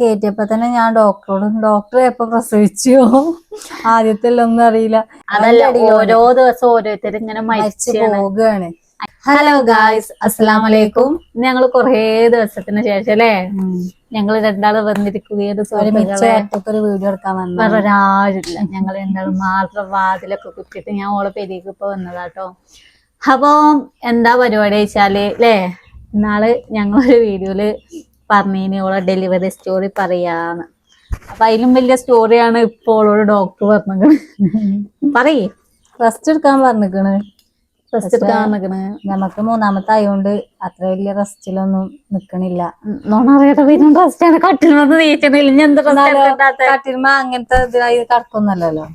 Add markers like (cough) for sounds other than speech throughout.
കേറ്റിയപ്പോ തന്നെ ഞാൻ ഡോക്ടറോട് ഡോക്ടർ എപ്പൊ പ്രസവിച്ചു? ആദ്യത്തെ ഒന്നും അറിയില്ല. അതല്ല ഓരോ ദിവസം ഓരോരുത്തർ ഇങ്ങനെ മരിച്ചു പോവുകയാണ് ഹലോ ഗായ്സ് അസ്സലാം വലൈക്കും ഞങ്ങൾ കൊറേ ദിവസത്തിന് ശേഷം അല്ലേ? ഞങ്ങൾ രണ്ടാൾ വന്നിരിക്കുകയും ഒരു വീഡിയോ എടുക്കാൻ വന്നു. വേറെ ഒരാളില്ല ഞങ്ങൾ രണ്ടാളും മാത്രം വാതിലൊക്കെ കുത്തിയിട്ട് ഞാൻ ഓളെ പെരിക്ക് ഇപ്പൊ വന്നതാട്ടോ. അപ്പൊ എന്താ പരിപാടി വെച്ചാൽ അല്ലേ ഇന്നാൾ ഞങ്ങളൊരു വീഡിയോയിൽ പറഞ്ഞിനി ഓളെ ഡെലിവറി സ്റ്റോറി പറയാന്ന്. അപ്പൊ അതിലും വലിയ സ്റ്റോറിയാണ് ഇപ്പോൾ ഓളോട് ഡോക്ടർ പറഞ്ഞത് പറയേ റെസ്റ്റ് എടുക്കാൻ പറഞ്ഞിക്കണ്. റെസ്റ്റ് എടുക്കാൻ പറഞ്ഞിക്കണ്. നമുക്ക് മൂന്നാമത്തെ ആയതുകൊണ്ട് അത്ര വലിയ റെസ്റ്റിലൊന്നും നിക്കണില്ല. നീച്ചണില്ല. ഞാൻ അങ്ങനത്തെ ഇതായി കടക്കൊന്നല്ലോ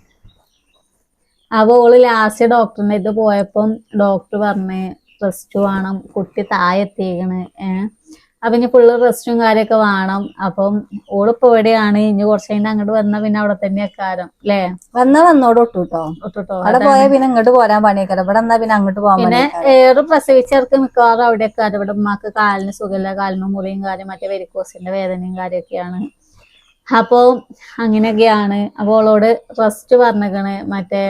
അപ്പൊ ഓൾ ലാസ്റ്റ് ഡോക്ടറിന്റെ ഇത് പോയപ്പം ഡോക്ടർ പറഞ്ഞ് റെസ്റ്റ് വേണം. കുട്ടി താഴെത്തിയേക്കണ്. ഏഹ് അപ്പൊ ഇനി ഫുള്ള് റെസ്റ്റും കാര്യൊക്കെ വേണം. അപ്പം ഓളിപ്പോ എവിടെയാണ് ഇനി കുറച്ച് കഴിഞ്ഞാൽ അങ്ങോട്ട് വന്നാ പിന്നെ അവിടെ തന്നെ കാരം അല്ലേ വന്ന വന്നോട് ഒട്ടു കേട്ടോ ഒട്ടുട്ടോ. അവിടെ പോയാൽ പിന്നെ ഇങ്ങോട്ട് പോരാൻ പണിയൊക്കെ ഇവിടെ എന്നാ പിന്നെ അങ്ങോട്ട് പോകാൻ പിന്നെ ഏറെ പ്രസവിച്ചവർക്ക് മിക്കവാറും അവിടെയൊക്കെ ഇവിടെ ഉമ്മക്ക് കാലിന് സുഖമില്ല. കാലിന് മുറിയും കാര്യം മറ്റേ വെരിക്കോസിന്റെ വേദനയും കാര്യമൊക്കെയാണ് അപ്പോ അങ്ങനെയൊക്കെയാണ്. അപ്പൊ ഓളോട് റെസ്റ്റ് പറഞ്ഞേക്കണ്. മറ്റേ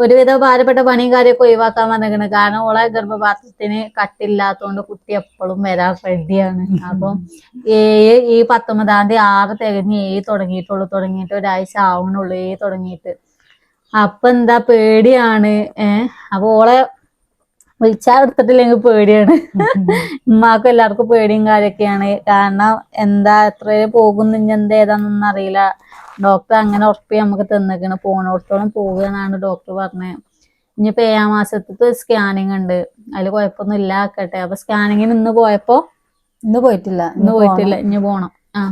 ഒരുവിധ ഭാരപ്പെട്ട പണിയും കാര്യമൊക്കെ ഒഴിവാക്കാൻ വന്നിരിക്കുന്നത് കാരണം ഓളെ ഗർഭപാത്രത്തിന് കട്ടില്ലാത്തതുകൊണ്ട് കുട്ടി എപ്പോഴും വരാൻ റെഡിയാണ്. അപ്പം ഏഴ് ഈ പത്തൊമ്പതാം തീയതി ആറ് തികഞ്ഞ് ഏഴ് തുടങ്ങിയിട്ടുള്ളൂ. തുടങ്ങിയിട്ട് ഒരാഴ്ച ആവണുള്ളൂ. ഏഴ് തുടങ്ങിയിട്ട്. അപ്പൊ എന്താ പേടിയാണ്? ഏഹ് അപ്പൊ ഓളെ വിളിച്ചാ എടുത്തിട്ടില്ലെങ്കിൽ പേടിയാണ്. ഉമ്മാക്കും എല്ലാവർക്കും പേടിയും കാര്യൊക്കെയാണ്. കാരണം എന്താ എത്ര പോകുന്നു ഇനി ഏതാണെന്നൊന്നും അറിയില്ല. ഡോക്ടർ അങ്ങനെ ഉറപ്പി നമുക്ക് തന്നിക്കണ്. പോണോടത്തോളം പോകുകയെന്നാണ് ഡോക്ടർ പറഞ്ഞത് ഇനിയിപ്പോ ഏഴാം മാസത്തെ സ്കാനിങ് ഉണ്ട്. അതിൽ കുഴപ്പമൊന്നും ഇല്ല ആക്കട്ടെ. അപ്പൊ സ്കാനിങ്ങിന് ഇന്ന് പോയപ്പോ ഇന്ന് പോയിട്ടില്ല. ഇന്ന് പോയിട്ടില്ല. ഇനി പോണം. ആ.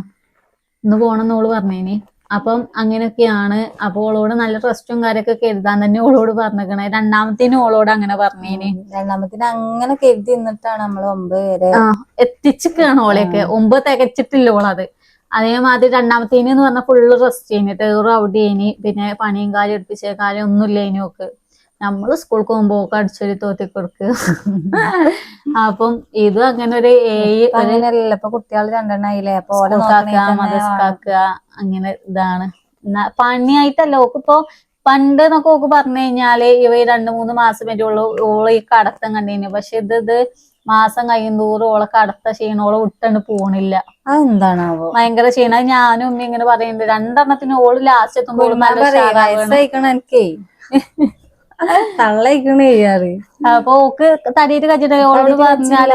ഇന്ന് പോണം എന്നോൾ പറഞ്ഞേനി. അപ്പം അങ്ങനെയൊക്കെയാണ്. അപ്പൊ ഓളോട് നല്ല റെസ്റ്റും കാര്യമൊക്കെ കരുതാൻ തന്നെ ഓളോട് പറഞ്ഞേക്കണേ. രണ്ടാമത്തേന് ഓളോട് അങ്ങനെ പറഞ്ഞേന്. രണ്ടാമത്തിന് അങ്ങനെ കരുതി നിന്നിട്ടാണ് നമ്മൾ ഒമ്പത് വരെ ആ എത്തിച്ചിക്കാണ് ഓളെയൊക്കെ. ഒമ്പത് തികച്ചിട്ടില്ല ഓളത്. അതേമാതിരി രണ്ടാമത്തേന് എന്ന് പറഞ്ഞാൽ ഫുള്ള് റെസ്റ്റ് ചെയ്യുന്നു ടേറും അവിടെ ഇനി പിന്നെ പണിയും കാര്യം എടുപ്പിച്ച കാര്യം ഒന്നുമില്ല ഇനി ഒക്കെ നമ്മൾ സ്കൂൾക്ക് പോകുമ്പോ അടിച്ചൊരു തോത്തി കൊടുക്കുക (laughs) അപ്പം ഇതും അങ്ങനെ ഒരു ഏഴ് ഇപ്പൊ കുട്ടികൾ രണ്ടെണ്ണായില്ലേ? നോക്കണേ അങ്ങനെ ഇതാണ്. പണിയായിട്ടല്ല ഓക്കിപ്പോ പണ്ട് എന്നൊക്കെ ഓക്ക് പറഞ്ഞു കഴിഞ്ഞാൽ ഇവ രണ്ടു മൂന്ന് മാസം വരെയുള്ളൂ ഓൾ ഈ കടത്തം കണ്ടിന്. പക്ഷെ ഇത് ഇത് മാസം കഴിയുന്തോറും ഓളെ കടത്ത ക്ഷീണം ഓളെ വിട്ടണ്ട് പോണില്ല. അതെന്താണാവോ ഭയങ്കര ക്ഷീണം. അത് ഞാനും ഉമ്മ ഇങ്ങനെ പറയുന്നുണ്ട് രണ്ടെണ്ണത്തിന് ഓൾ ലാസ്റ്റ് എത്തുമ്പോൾ (laughs) തള്ളയിക്കണ ചെയ്യാറ്. അപ്പൊ ഓക്ക് തടിയിട്ട് കച്ചിട്ട് ഓളോട് പറഞ്ഞാൽ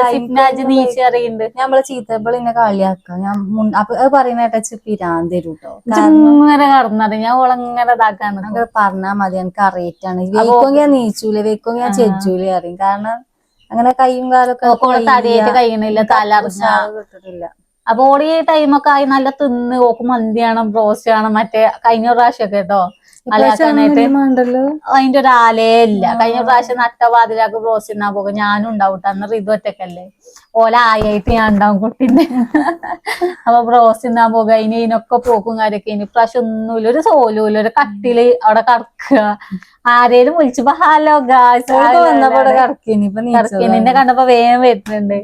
നീച്ച് അറിയുന്നുണ്ട് നമ്മളെ ചീത്തപ്പോൾ ഇന്നെ കളിയാക്കാം. ഞാൻ അപ്പൊ അത് പറയുന്ന കേട്ട പിരാൻ തരും കേട്ടോ ഇങ്ങനെ കടന്നത്. ഞാൻ ഓളങ്ങനെ ഇതാക്കാൻ നിക്കും. പറഞ്ഞാ മതി എനിക്ക് അറിയിട്ടാണ്. വെയ്ക്കൊക്കെ ഞാൻ നീച്ചൂല വെയ്ക്കൊക്കെ ഞാൻ ചെജൂല അറിയും കാരണം അങ്ങനെ കൈയും കാലൊക്കെ തടിയായിട്ട് കഴിയണില്ല തല കിട്ടുന്നില്ല അപ്പൊ ഓടി ടൈമൊക്കെ ആയി നല്ല തിന്ന് ഓക്ക് മന്തിയാണ് ബ്രോസ്റ്റ് ആണ് മറ്റേ കഴിഞ്ഞ പ്രാവശ്യമൊക്കെ കേട്ടോ. അതിന്റെ ഒരു ആലേ ഇല്ല. കഴിഞ്ഞ പ്രാവശ്യം നട്ട വാതിലാക്ക് ക്ലോസ് ഇന്നാ പോകും ഞാനും ഉണ്ടാവും അന്ന് റിതു ഒറ്റക്കല്ലേ. ഓല ആയിട്ട് ഞാൻ ഉണ്ടാവും കുട്ടിന്റെ. അപ്പൊ ബ്രോസ്റ്റ് ഇന്നാ പോകുക ഇനി ഇതിനൊക്കെ പോക്കും കാര്യൊക്കെ. ഇനി പ്രാവശ്യം ഒന്നുമില്ല ഒരു സോലൂല്ല ഒരു കട്ടിൽ അവിടെ കടക്കുക. ആരേലും വിളിച്ചപ്പോ ഹലോ ഗാസ് കിടക്കിനി കണ്ടപ്പോ വേഗം വരുന്നുണ്ട്.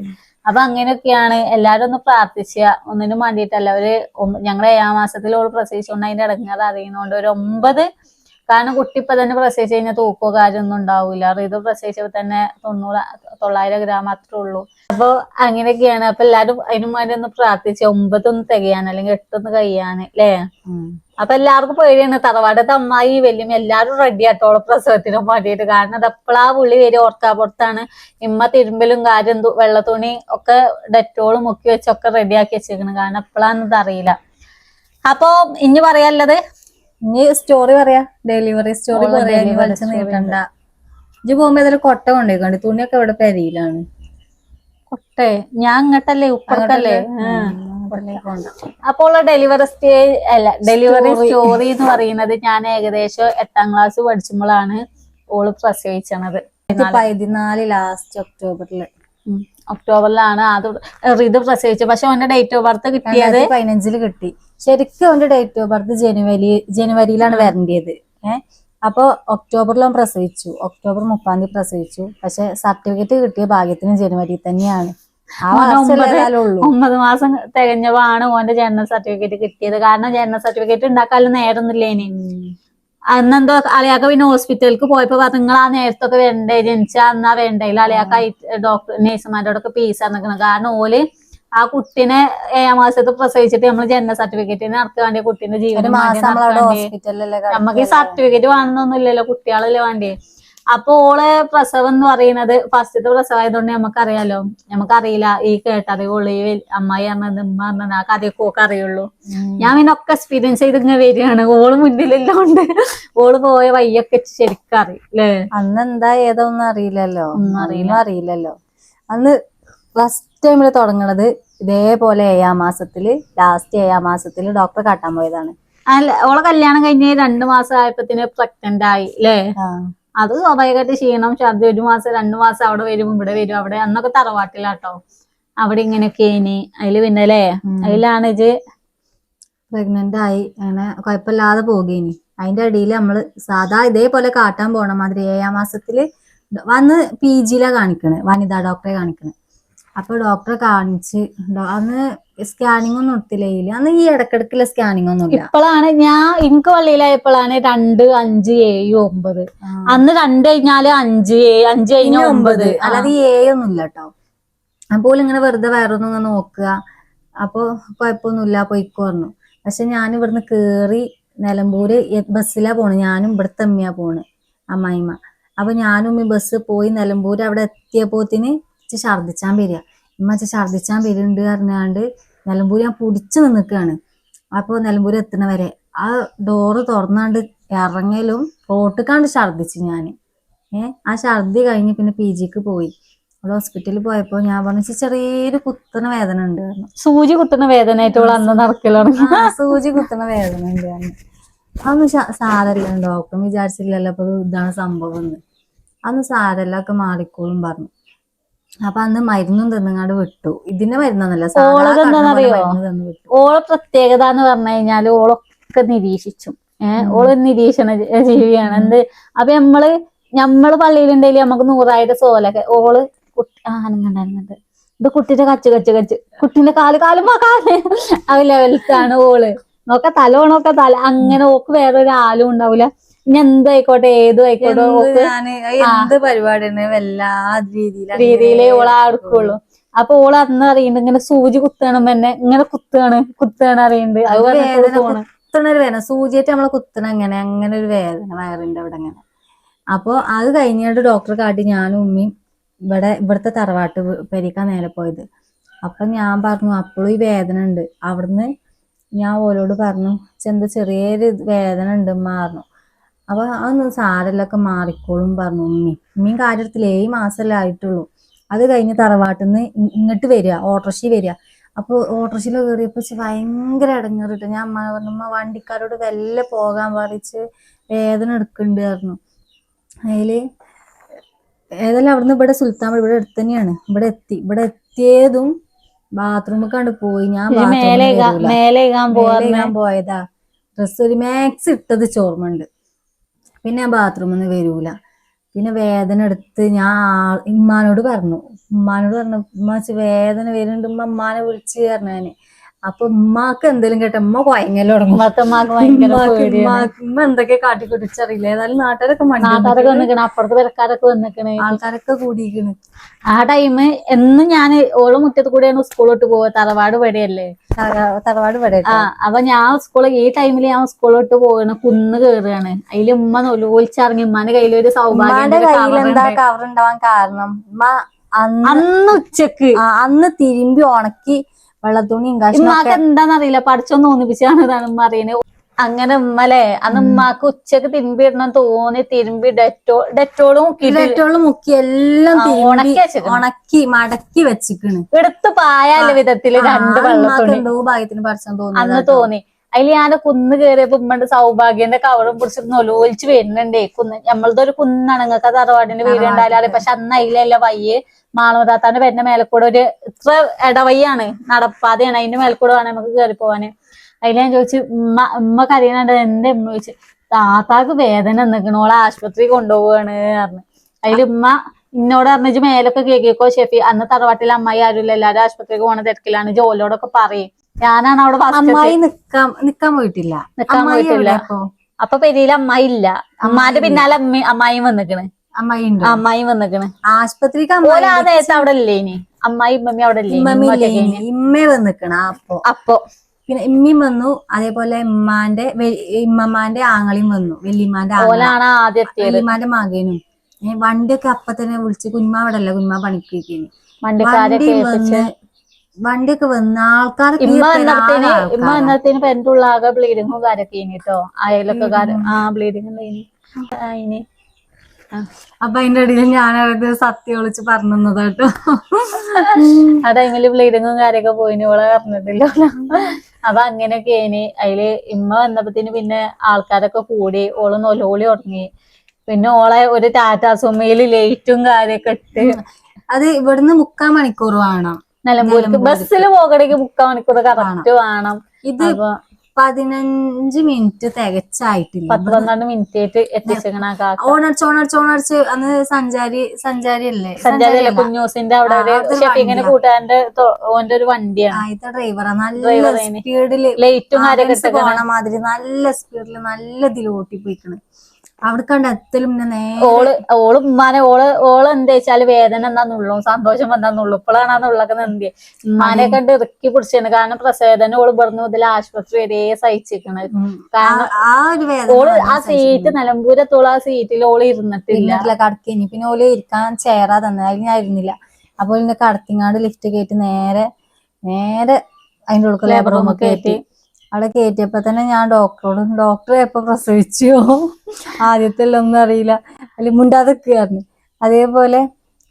അപ്പൊ അങ്ങനെയൊക്കെയാണ് എല്ലാരും ഒന്ന് പ്രാർത്ഥിക്കുക ഒന്നിനും വേണ്ടിയിട്ടല്ല. അവർ ഞങ്ങൾ ഏഴാം മാസത്തിൽ ഓൾ പ്രസവിച്ചുകൊണ്ട് അതിന്റെ ഇടങ്ങാതെ അറിയുന്നോണ്ട് ഒരു ഒമ്പത് കാരണം കുട്ടി ഇപ്പൊ തന്നെ പ്രസവിച്ചു കഴിഞ്ഞാൽ തൂക്കോ കാര്യമൊന്നും ഉണ്ടാവില്ല ഇത് പ്രസവിച്ചപ്പോ തന്നെ തൊണ്ണൂറ് തൊള്ളായിരം ഗ്രാം അത്രേ ഉള്ളൂ. അപ്പൊ അങ്ങനെയൊക്കെയാണ്. അപ്പൊ എല്ലാരും അതിനുമാരി വേണ്ടി ഒന്ന് പ്രാർത്ഥിച്ച് ഒമ്പതൊന്ന് തികയാൻ അല്ലെങ്കിൽ എട്ടൊന്ന് കഴിയാൻ അല്ലേ. അപ്പൊ എല്ലാവർക്കും പേടിയാണ്. തറവാടത്തെ അമ്മായി വലിയ എല്ലാരും റെഡി ആട്ടോളം പ്രസവത്തിനും വേണ്ടിയിട്ട്. കാരണം അത് എപ്പോഴാ പുള്ളി വരും ഓർക്കാ പുറത്താണ് ഇമ്മ തിരുമ്പലും കാര്യം വെള്ള തുണി ഒക്കെ ഡെറ്റോളും മുക്കി വെച്ചൊക്കെ റെഡിയാക്കി വെച്ചേക്കണ്. കാരണം എപ്പോഴാന്നത് അറിയില്ല. അപ്പൊ ഇനി പറയാനുള്ളത് ഇനി സ്റ്റോറി പറയാ. ഡെലിവറി സ്റ്റോറി പറയാ വലിച്ചു നീട്ടണ്ട. ഇജ്ജ് പോകുമ്പോ ഏതായാലും കൊട്ട കൊണ്ടേക്കണ്ട്. തുണിയൊക്കെ ഇവിടെ പെരിയിലാണ്. കൊട്ടേ? ഞാൻ അങ്ങട്ടല്ലേ? ഉപ്പറക്കല്ലേ അപ്പോൾ ഡെലിവറി സ്റ്റേജ് അല്ല ഡെലിവറി സ്റ്റോറി എന്ന് പറയുന്നത് ഞാൻ ഏകദേശം എട്ടാം ക്ലാസ് പഠിച്ചുമ്പോഴാണ് ഓൾ പ്രസവിച്ചണത്. പതിനാല് ലാസ്റ്റ് ഒക്ടോബറിൽ ഉം. ഒക്ടോബറിലാണ് അത് ഇത് പ്രസവിച്ചത്. പക്ഷെ അവന്റെ ഡേറ്റ് ഓഫ് ബർത്ത് കിട്ടിയത് പതിനഞ്ചിൽ കിട്ടി. ശരിക്കും അവന്റെ ഡേറ്റ് ഓഫ് ബർത്ത് ജനുവരി ജനുവരിയിലാണ് വരേണ്ടത് ഏഹ് അപ്പൊ ഒക്ടോബറിൽ അവൻ പ്രസവിച്ചു. ഒക്ടോബർ മുപ്പാം തീയതി പ്രസവിച്ചു. പക്ഷെ സർട്ടിഫിക്കറ്റ് കിട്ടിയ ഭാഗ്യത്തിന് ജനുവരി തന്നെയാണ്. ഒമ്പത് മാസം തികഞ്ഞപ്പോ ആണ് ഓന്റെ ജനന സർട്ടിഫിക്കറ്റ് കിട്ടിയത്. കാരണം ജനന സർട്ടിഫിക്കറ്റ് ഉണ്ടാക്കാനും നേരമൊന്നുമില്ല ഇനി അന്നെന്തോ അളിയാക്ക പിന്നെ ഹോസ്പിറ്റലിലേക്ക് പോയപ്പോ പറഞ്ഞു നിങ്ങൾ ആ നേരത്തൊക്കെ വേണ്ടേ? ജനിച്ചാ എന്നാ വേണ്ടയില്ല അളിയാക്ക ഡോക്ടർ നേഴ്സുമാരോടൊക്കെ പീസ് നിൽക്കണം കാരണം ഓൽ ആ കുട്ടിനെ ഏഴാം മാസത്ത് പ്രസവിച്ചിട്ട് നമ്മൾ ജനന സർട്ടിഫിക്കറ്റിന് നടക്കാൻ വേണ്ടി കുട്ടീന്റെ ജീവിതം നമുക്ക് ഈ സർട്ടിഫിക്കറ്റ് വേണമെന്നൊന്നുമില്ലല്ലോ കുട്ടികളല്ലേ വേണ്ടി അപ്പൊ ഓളെ പ്രസവം എന്ന് പറയുന്നത് ഫസ്റ്റത്തെ പ്രസവമായതുകൊണ്ട് നമുക്കറിയാലോ. നമുക്കറിയില്ല ഈ കേട്ടറിവുള്ളൂ ഈ അമ്മായി പറഞ്ഞത് ഉമ്മ പറഞ്ഞത് ആ കഥയൊക്കെ ഒക്കെ അറിയുള്ളൂ. ഞാൻ പിന്നെ ഒക്കെ എക്സ്പീരിയൻസ് ചെയ്ത് ഇങ്ങനെ വരികയാണ്. ഓൾ മുന്നിലില്ലോണ്ട് ഓൾ പോയ വയ്യൊക്കെ ശരിക്കും അറിയും അന്ന് എന്താ ഏതൊന്നും അറിയില്ലല്ലോ. ഒന്നും അറിയില്ല. അറിയില്ലല്ലോ. അന്ന് ഫസ്റ്റ് ടൈമിൽ തുടങ്ങണത് ഇതേപോലെ ഏഴാം മാസത്തിൽ ലാസ്റ്റ് ഏഴാം മാസത്തിൽ ഡോക്ടറെ കാട്ടാൻ പോയതാണ്. അല്ല ഓളെ കല്യാണം കഴിഞ്ഞ് രണ്ടു മാസം ആയപ്പത്തിന് പ്രഗ്നന്റ് ആയി ല്ലേ? അത് സ്വാഭാവികമായിട്ട് ക്ഷീണം ഛർദി ഒരു മാസം രണ്ടു മാസം അവിടെ വരും ഇവിടെ വരും അവിടെ അന്നൊക്കെ തറവാട്ടിലാട്ടോ. അവിടെ ഇങ്ങനെയൊക്കെ ഇനി. അതിൽ പിന്നെ അല്ലേ? അതിലാണ് ഇത് പ്രഗ്നന്റ് ആയി. അങ്ങനെ കുഴപ്പമില്ലാതെ പോകുകയിനി അതിന്റെ ഇടയിൽ നമ്മൾ സാധാ ഇതേപോലെ കാട്ടാൻ പോണ മാതിരി ഏഴാം മാസത്തിൽ വന്ന് പി ജിയിലാ കാണിക്കണ്. വനിതാ ഡോക്ടറെ കാണിക്കണ്. അപ്പൊ ഡോക്ടറെ കാണിച്ച് അന്ന് സ്കാനിങ് ഒന്നും എടുത്തില്ല? അന്ന് ഈ ഇടക്കിടക്കുള്ള സ്കാനിങ് ഒന്നും ഇപ്പോഴാണ് ഞാൻ എനിക്ക് പള്ളിയിലായപ്പോഴാണ് രണ്ട് അഞ്ച് ഏഴ് ഒമ്പത്. അന്ന് രണ്ട് കഴിഞ്ഞാൽ അഞ്ച് അഞ്ച് കഴിഞ്ഞ ഒമ്പത്. അല്ലാതെ ഏഴൊന്നും ഒന്നും ഇല്ല കേട്ടോ അപ്പോൾ ഇങ്ങനെ വെറുതെ വയറൊന്നും ഇങ്ങനെ നോക്കുക. അപ്പൊ കുഴപ്പമൊന്നുമില്ല പോയിക്കോ പറഞ്ഞു. പക്ഷെ ഞാൻ ഇവിടുന്ന് കേറി നിലമ്പൂര് ബസ്സിലാ പോണ്. ഞാനും ഇവിടുത്തെ അമ്മയാ പോണ് അമ്മായിമ്മ. അപ്പൊ ഞാനും ഈ ബസ് പോയി നിലമ്പൂര് അവിടെ എത്തിയപ്പോത്തിന് ഛർദിച്ചാൻ വരിക. ഉമ്മ ഛർദിച്ചാൻ വരുന്നുണ്ട് പറഞ്ഞാണ്ട് നിലമ്പൂര് ഞാൻ പിടിച്ചു നിൽക്കുകയാണ് അപ്പൊ നിലമ്പൂര് എത്തണ വരെ ആ ഡോറ് തുറന്നാണ്ട് ഇറങ്ങലും റോട്ടിക്കാണ്ട് ഛർദിച്ചു ഞാൻ ഏഹ് ആ ഛർദി കഴിഞ്ഞ് പിന്നെ പി ജിക്ക് പോയി. അവിടെ ഹോസ്പിറ്റലിൽ പോയപ്പോ ഞാൻ പറഞ്ഞു "ഇച്ച് ചെറിയൊരു കുത്തണ വേദന ഉണ്ട് സൂചി കുത്തുന്ന വേദന അന്ന് നടക്കലാണ്. സൂചി കുത്തണ വേദന ഉണ്ട് അതൊന്നും സാരല്ല ഡോക്ടർ വിചാരിച്ചില്ലല്ലോ അപ്പൊ ഇതാണ് സംഭവം എന്ന്. അന്ന് സാരല്ല ഒക്കെ മാറിക്കോളും പറഞ്ഞു. അപ്പൊ അന്ന് മരുന്നും തിന്നങ്ങാട് വിട്ടു. ഇതിന്റെ മരുന്നല്ല ഓളെന്താണെന്നറിയോ ഓളെ പ്രത്യേകത എന്ന് പറഞ്ഞു കഴിഞ്ഞാൽ ഓളൊക്കെ നിരീക്ഷിച്ചു. ഏഹ് ഓൾ നിരീക്ഷണ ജീവിയാണ്. എന്ത്? അപ്പൊ നമ്മൾ ഞമ്മൾ പള്ളിയിലുണ്ടെങ്കിൽ നമുക്ക് നൂറായിരം സോലൊക്കെ ഓൾ കുട്ടി ആനങ്ങണ്ടായിരുന്നുണ്ട് ഇത് കുട്ടിന്റെ കച്ച് കച്ച് കച്ച്. കുട്ടിന്റെ കാൽ കാലും കാൽ. ആ ലെവലത്താണ് ഓൾ. നോക്ക തല ഓണൊക്കെ തല അങ്ങനെ ഓക്ക് വേറെ ആലും ഉണ്ടാവില്ല ഇനി എന്തായിക്കോട്ടെ ഏതും ആയിക്കോട്ടെ എന്ത് പരിപാടിയാണ് എല്ലാ രീതിയിലേ ഓള അടുക്കുള്ളൂ അപ്പൊ ഓൾ അന്ന് അറിയണ്ട് ഇങ്ങനെ സൂചി കുത്തണം എന്നെ ഇങ്ങനെ കുത്താണ് കുത്താണ് അറിയണ്ട്. അത് വേദന കുത്തണ ഒരു വേദന. സൂചിയായിട്ട് നമ്മളെ കുത്തണ അങ്ങനെ അങ്ങനെ ഒരു വേദന വയറിന്റെ അവിടെ അങ്ങനെ. അപ്പൊ അത് കഴിഞ്ഞിട്ട് ഡോക്ടർ കാട്ടി ഞാനും ഉമ്മയും ഇവിടെ ഇവിടുത്തെ തറവാട്ട് പെരിക്കാൻ നേരെ പോയത്. അപ്പൊ ഞാൻ പറഞ്ഞു അപ്പോഴും ഈ വേദന ഉണ്ട്. അവിടുന്ന് ഞാൻ ഓലോട് പറഞ്ഞു ചെന്ത ചെറിയൊരു വേദന ഉണ്ട് ഉമ്മ പറഞ്ഞു. അപ്പൊ അതൊന്നും സാരല്ലൊക്കെ മാറിക്കോളും പറഞ്ഞു. ഉമ്മി ഉമ്മയും കാര്യത്തിൽ ഏഴ് മാസമല്ലേ ആയിട്ടുള്ളൂ. അത് കഴിഞ്ഞ് തറവാട്ടിൽ നിന്ന് ഇങ്ങോട്ട് വരിക ഓട്ടോറിക്ഷ വരിക. അപ്പൊ ഓട്ടോറിക്ഷയിൽ കയറിയപ്പോ ഭയങ്കര ഇടങ്ങേറിട്ട് ഞാൻ അമ്മ പറഞ്ഞു അമ്മ വണ്ടിക്കാരോട് വല്ല പോകാൻ പറിച്ച് വേദന എടുക്കുന്നുണ്ട് പറഞ്ഞു. അതിൽ ഏതായാലും അവിടുന്ന് ഇവിടെ സുൽത്താൻ ഇവിടെ അടുത്ത് തന്നെയാണ് ഇവിടെ എത്തി ഇവിടെ എത്തിയതും ബാത്റൂമിൽ കണ്ട് പോയി ഞാൻ മേലെ പോയതാ. ഡ്രസ് ഒരു മാക്സ് ഇട്ടത് ചോർമ്മണ്ട് പിന്നെ ഞാൻ ബാത്റൂമിൽ നിന്ന് വരൂല. പിന്നെ വേദന എടുത്ത് ഞാൻ ഉമ്മാനോട് പറഞ്ഞു. ഉമ്മാനോട് പറഞ്ഞു ഉമ്മ വേദന വരുന്നുണ്ട്. ഉമ്മ ഉമ്മാനെ വിളിച്ച് പറഞ്ഞാന് അപ്പൊ ഉമ്മാക്ക് എന്തെങ്കിലും കേട്ട ഉമ്മ കൊയങ്ങൽ തുടങ്ങും. ഉമ്മ എന്തൊക്കെ കാട്ടിക്കുടിച്ചറിയില്ല ഏതായാലും നാട്ടുകാരൊക്കെ നാട്ടുകാരൊക്കെ വന്നിക്കണ അപ്പുറത്ത് പേരക്കാരൊക്കെ വന്നിക്കണേ. ആൾക്കാരൊക്കെ കൂടിയിരിക്കണ്. ആ ടൈം എന്നും ഞാൻ ഓൾ മുറ്റത്ത് കൂടിയാണ് സ്കൂളിലോട്ട് പോവുക തറവാട് വരെയല്ലേ തറ- തറവാട് വരെ ആ അപ്പൊ ഞാൻ സ്കൂൾ ഈ ടൈമിൽ ഞാൻ സ്കൂളിലോട്ട് പോവാണ് കുന്ന് കയറുകയാണ് അതിൽ ഉമ്മ നൊലോലിച്ചിറങ്ങി ഉമ്മാന്റെ കയ്യിൽ ഒരു സൗഭാഗ്യം കവർ ഉണ്ടാവാൻ കാരണം? ഉമ്മ അന്ന് ഉച്ചയ്ക്ക്. അന്ന് തിരുമ്പി ഉണക്കി വെള്ളത്തുണിയും ഉമ്മാക്ക് എന്താന്നറിയില്ല. പഠിച്ചൊന്ന് തോന്നിപ്പിച്ചാണ് ഉമ്മ അറിയുന്നത് അങ്ങനെ ഉമ്മല്ലേ? അന്ന് ഉമ്മാക്ക് ഉച്ചയ്ക്ക് തിരുമ്പി ഇടണം തോന്നി തിരുമ്പി ഡെറ്റോ ഡെറ്റോളും മുക്കി ഡെറ്റോൾ മുക്കി എല്ലാം ഉണക്കി ഉണക്കി മടക്കി വെച്ചിക്കണ്. എടുത്ത് പായാല വിധത്തിൽ രണ്ട് അത് ഉമ്മാക്ക് വെള്ളത്തുണി. എന്തോ ഭാഗ്യത്തിന് പഠിച്ചാൻ അന്ന് തോന്നി. അതിൽ ഞാൻ കുന്ന് കയറിയപ്പോ ഉമ്മന്റെ സൗഭാഗ്യന്റെ കവറും പിടിച്ചിട്ട് നൊലോലിച്ച് വരുന്നുണ്ടേ. കുന്ന് നമ്മളതൊരു കുന്നാണ്. നിങ്ങൾക്ക് തറവാടിന്റെ വീട് ഉണ്ടായാലും പക്ഷെ അന്ന് അതിലല്ല വയ്യ് മാളവതാത്താന്റെ പേരിന്റെ മേലക്കൂടെ ഒരു ഇത്ര ഇടവയ്യാണ് നടപ്പാതയാണ്. അതിന്റെ മേലക്കൂടെ വേണം നമുക്ക് കയറി പോവാന്. അതിൽ ഞാൻ ചോദിച്ചു ഉമ്മ ഉമ്മ കരയണുണ്ട് എന്റെ ഉമ്മ ചോദിച്ചു? താത്താക്ക് വേദന നിൽക്കണോളെ ആശുപത്രി കൊണ്ടുപോവാണ് പറഞ്ഞു. അതിൽ ഉമ്മ ഇന്നോട് പറഞ്ഞു മേലൊക്കെ കേൾക്കിക്കോ ഷെഫി. അന്ന് തറവാട്ടിൽ അമ്മായി ആരുമില്ല എല്ലാരും ആശുപത്രിക്ക് പോണ തിരക്കിലാണ്. ജോലിയോടൊക്കെ പറയും. ഞാനാണ് അവിടെ അമ്മായി നിക്കാൻ നിക്കാൻ പോയിട്ടില്ല. നിക്കാൻ അമ്മായി പോയിട്ടില്ല. അപ്പൊ പെരിയിൽ അമ്മായി ഇല്ല. അമ്മാന്റെ പിന്നാലെ അമ്മ അമ്മായിയും വന്നിക്കണ് അമ്മായി വന്നേക്കണ്. ആശുപത്രിക്ക് ആ നേരത്തെ അവിടെ ഇല്ലേ ഇനി അമ്മായി ഇമ്മമ്മി അവിടെ ഇല്ലേ? ഇമ്മ വന്നിക്കണ അപ്പൊ. അപ്പൊ. പിന്നെ ഇമ്മയും വന്നു അതേപോലെ ഇമ്മാന്റെ ഇമ്മമാന്റെ ആങ്ങളിയും വന്നു വെല്ലിമാന്റെ വെല്ലിമാന്റെ മകനും. വണ്ടിയൊക്കെ അപ്പൊ തന്നെ വിളിച്ച് കുഞ്ഞുമ്മ അവിടെ അല്ല കുഞ്ഞുമ്മ വണ്ടിക്കാരൊക്കെ വണ്ടി വന്ന് വണ്ടിയൊക്കെ വന്ന് ആൾക്കാരൊക്കെ ഇമ്മ ബ്ലീഡിങ്ങും കാര്യൊക്കെ കേട്ടോ അയലൊക്കെ ആ ബ്ലീഡിങ് ഉണ്ടായിനി. അപ്പൊ അതിന്റെ ഇടയിൽ ഞാനത് സത്യം വിളിച്ച് പറഞ്ഞു കേട്ടോ ആ ടൈമിൽ ബ്ലീഡിങ്ങും കാര്യൊക്കെ പോയിന്? ഓളെ പറഞ്ഞിട്ടില്ല അപ്പൊ അങ്ങനെയൊക്കെ ഇനി അതിൽ ഇമ്മ വന്നപ്പത്തിന് പിന്നെ ആൾക്കാരൊക്കെ കൂടി. ഓൾ നൊലോളി തുടങ്ങി പിന്നെ ഓളെ ഒരു ടാറ്റാ സുമയിൽ ലൈറ്റും കാര്യൊക്കെ ഇട്ട്. അത് ഇവിടുന്ന് മുക്കാൽ മണിക്കൂർ വേണം. നിലമ്പൂർക്ക്. ബസ്സിൽ പോകണമെങ്കിൽ മുക്കാൽ മണിക്കൂർ കറക്റ്റ് വേണം. ഇത് പതിനഞ്ച് മിനിറ്റ് തികച്ചായിട്ടില്ല. പത്ത് പന്ത്രണ്ട് മിനിറ്റ് ആയിട്ട് എത്തിച്ചേക്കണ ആ കാക്ക. ഓണടിച്ച് ഓണടിച്ച് ഓണടിച്ച് അന്ന് സഞ്ചാരി സഞ്ചാരി അല്ലേ സഞ്ചാരി കുഞ്ഞൂസിന്റെ അവിടെ ഒരു. കൂട്ടുകാരന്റെ ഓന്റെ വണ്ടിയാണ്. ഡ്രൈവറാ. നല്ല സ്പീഡിൽ ലൈറ്റും പോണ മാതിരി നല്ല സ്പീഡിൽ നല്ല ഇതിൽ ഓട്ടി പോയിക്കണ് അവിടെ കണ്ട് എത്തലും പിന്നെ നേരെ ഓൾ ഓൾ ഉമ്മാനെ ഓൾ ഓൾ എന്താ വെച്ചാൽ വേദന എന്താന്നുള്ളൂ സന്തോഷം എന്താന്നുള്ളൂ ഇപ്പോഴാണ് ആ നുള്ളൊക്കെ നന്ദി ഉമ്മാനെ കണ്ട് ഇറക്കി പിടിച്ചിരുന്നു കാരണം പ്രസവേദന ഓൾ ഇവിടുന്ന് മുതൽ ആശുപത്രി വരെ സഹിച്ചിരിക്കണ്. കാരണം ഓൾ ആ സീറ്റ് നിലമ്പൂരത്തോളം ആ സീറ്റിൽ ഓൾ ഇരുന്നിട്ടില്ല. കടക്കിനി പിന്നെ ഓൽ ഇരിക്കാൻ ചേരാ തന്നെ അതിൽ ഞാൻ ഇരുന്നില്ല. അപ്പോൾ കടത്തിങ്ങാണ്ട് ലിഫ്റ്റ് കയറ്റി നേരെ നേരെ അതിന്റെ ഉള്ളിൽ ലേബർ റൂമൊക്കെ കയറ്റി അവിടെ കയറ്റിയപ്പോ തന്നെ ഞാൻ ഡോക്ടറോട് ഡോക്ടർ എപ്പോ പ്രസവിച്ചോ? ആദ്യത്തെ ഒന്നും അറിയില്ല. അല്ലെ മുണ്ടാതെ കയറുന്നു അതേപോലെ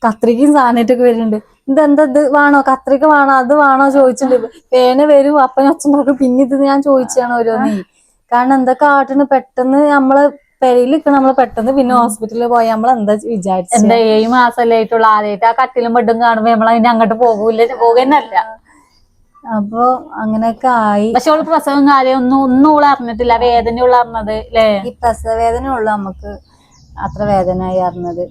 കത്രികയും സാധനമായിട്ടൊക്കെ വരുന്നുണ്ട്. ഇതെന്താ ഇത് വേണോ? കത്രിക വേണോ? അത് വേണോ? ചോദിച്ചിട്ടുണ്ട്. പേന വരും. അപ്പനൊച്ചുണ്ടാക്കും പിന്നെ ഇത് ഞാൻ ചോദിച്ചാണ് ഓരോന്നേ. കാരണം എന്താ കാട്ടിന് പെട്ടെന്ന് നമ്മൾ പെരയിൽ നിൽക്കണ നമ്മൾ പെട്ടെന്ന് പിന്നെ ഹോസ്പിറ്റലിൽ പോയി നമ്മൾ എന്താ വിചാരിച്ചു? എന്താ ഏഴ് മാസം ആയിട്ടുള്ള. ആദ്യമായിട്ട് ആ കട്ടിലും ബെഡും കാണുമ്പോ നമ്മൾ അതിന് അങ്ങോട്ട് പോകൂല. പോകുന്നല്ല. അപ്പൊ അങ്ങനെയൊക്കെ ആയി. പക്ഷെ അവൾ പ്രസവം കാര്യം ഒന്നും ഒന്നും അറിഞ്ഞിട്ടില്ല. ഉള്ള അറിഞ്ഞത് അല്ലേ ഈ പ്രസവ വേദന ഉള്ളു നമുക്ക് അത്ര വേദനയായി അറിഞ്ഞത്.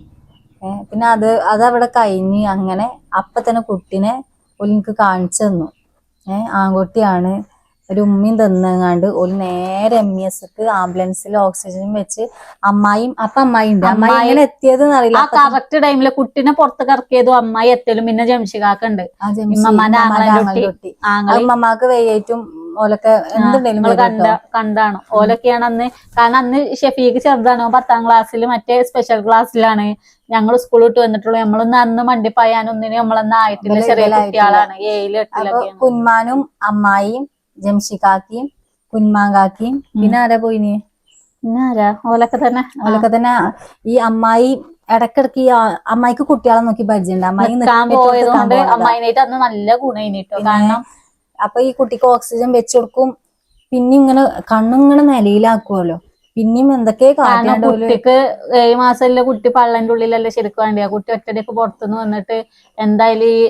ഏഹ് പിന്നെ അത് അത് അവിടെ കഴിഞ്ഞ് അങ്ങനെ അപ്പൊ തന്നെ കുട്ടീനെ എനിക്ക് കാണിച്ചു തന്നു. ഏഹ് ആൺകുട്ടിയാണ്. ഒരു ഉമ്മയും തന്നങ്ങാണ്ട് ഒരു നേരെ എം ഇ എസ് ആംബുലൻസിൽ ഓക്സിജൻ വെച്ച് അമ്മായിയും അപ്പൊ അമ്മായി ഉണ്ട്. അമ്മായി എങ്ങനെ എത്തിയതെന്ന് അറിയില്ല. ആ കറക്റ്റ് ടൈമിൽ കുട്ടിനെ പുറത്ത് കറക്കിയതും അമ്മായി എത്തലും പിന്നെ ജംഷികാക്കുണ്ട് അമ്മമാക്ക് വെയ്യേറ്റും ഓലൊക്കെ എന്തുണ്ടെങ്കിലും കണ്ട കണ്ടാണ്. ഓലൊക്കെയാണ് അന്ന് കാരണം അന്ന് ഷെഫീക്ക് ചെറുതാണ്. പത്താം ക്ലാസ്സിൽ മറ്റേ സ്പെഷ്യൽ ക്ലാസ്സിലാണ് ഞങ്ങൾ സ്കൂൾ വിട്ട് വന്നിട്ടുള്ളൂ. നമ്മളൊന്ന് അന്ന് മണ്ടിപ്പായാനൊന്നിനും നമ്മളൊന്നും ആയിട്ടില്ല ചെറിയ കുട്ടികളാണ്. ഏഴിലും എട്ടിലൊക്കെ കുന്മാനും അമ്മായിയും ജംഷിക്കാക്കിയും കുന്മാങ്കാക്കിയും പിന്നെ ആരാ പോയിനി പിന്നെ ആരാ? ഓലൊക്കെ തന്നെ. ഓലൊക്കെ തന്നെ. ഈ അമ്മായി ഇടക്കിടക്ക് ഈ അമ്മായിക്ക് കുട്ടികളെ നോക്കി പരിചയമുണ്ട്. അമ്മായി അമ്മായിനായിട്ട് അന്ന് നല്ല ഗുണമായിട്ടോ കാരണം അപ്പൊ ഈ കുട്ടിക്ക് ഓക്സിജൻ വെച്ചു കൊടുക്കും. പിന്നെ ഇങ്ങനെ കണ്ണിങ്ങനെ നിലയിലാക്കുമല്ലോ പിന്നെയും എന്തൊക്കെ കാരണം കുട്ടിക്ക് ഏഴ് മാസമല്ലേ കുട്ടി പള്ളന്റെ ഉള്ളിലല്ലേ ശരിക്കും വേണ്ടി ആ കുട്ടി ഒറ്റയ്ക്ക് പുറത്തുനിന്ന് വന്നിട്ട് എന്തായാലും ഈ